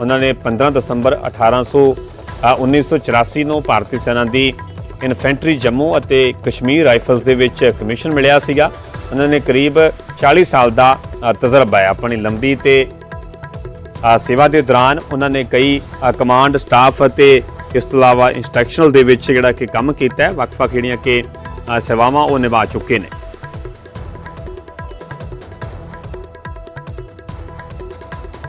ਉਹਨਾਂ ਨੇ 15 ਦਸੰਬਰ 1800 ਅ, 1984 ਨੂੰ ਭਾਰਤੀ ਸੈਨਾ ਦੀ ਇਨਫੈਂਟਰੀ ਜੰਮੂ ਅਤੇ ਕਸ਼ਮੀਰ ਰਾਈਫਲਸ ਦੇ ਵਿੱਚ ਕਮਿਸ਼ਨ ਮਿਲਿਆ ਸੀਗਾ। ਉਹਨਾਂ ਨੇ ਕਰੀਬ 40 ਸਾਲ ਦਾ ਤਜਰਬਾ ਹੈ। ਆਪਣੀ ਲੰਬੀ ਤੇ ਸੇਵਾ ਦੇ ਦੌਰਾਨ ਉਹਨਾਂ ਨੇ ਕਈ ਕਮਾਂਡ ਸਟਾਫ ਅਤੇ ਇਸ ਤੋਂ ਇਲਾਵਾ ਇੰਸਟਰਕਸ਼ਨਲ ਦੇ ਵਿੱਚ ਜਿਹੜਾ ਕਿ ਕੰਮ ਕੀਤਾ ਹੈ ਵੱਖ-ਵੱਖ ਜਿਹੜੀਆਂ ਕਿ ਸੇਵਾਵਾਂ ਉਹ ਨਿਭਾ ਚੁੱਕੇ ਨੇ।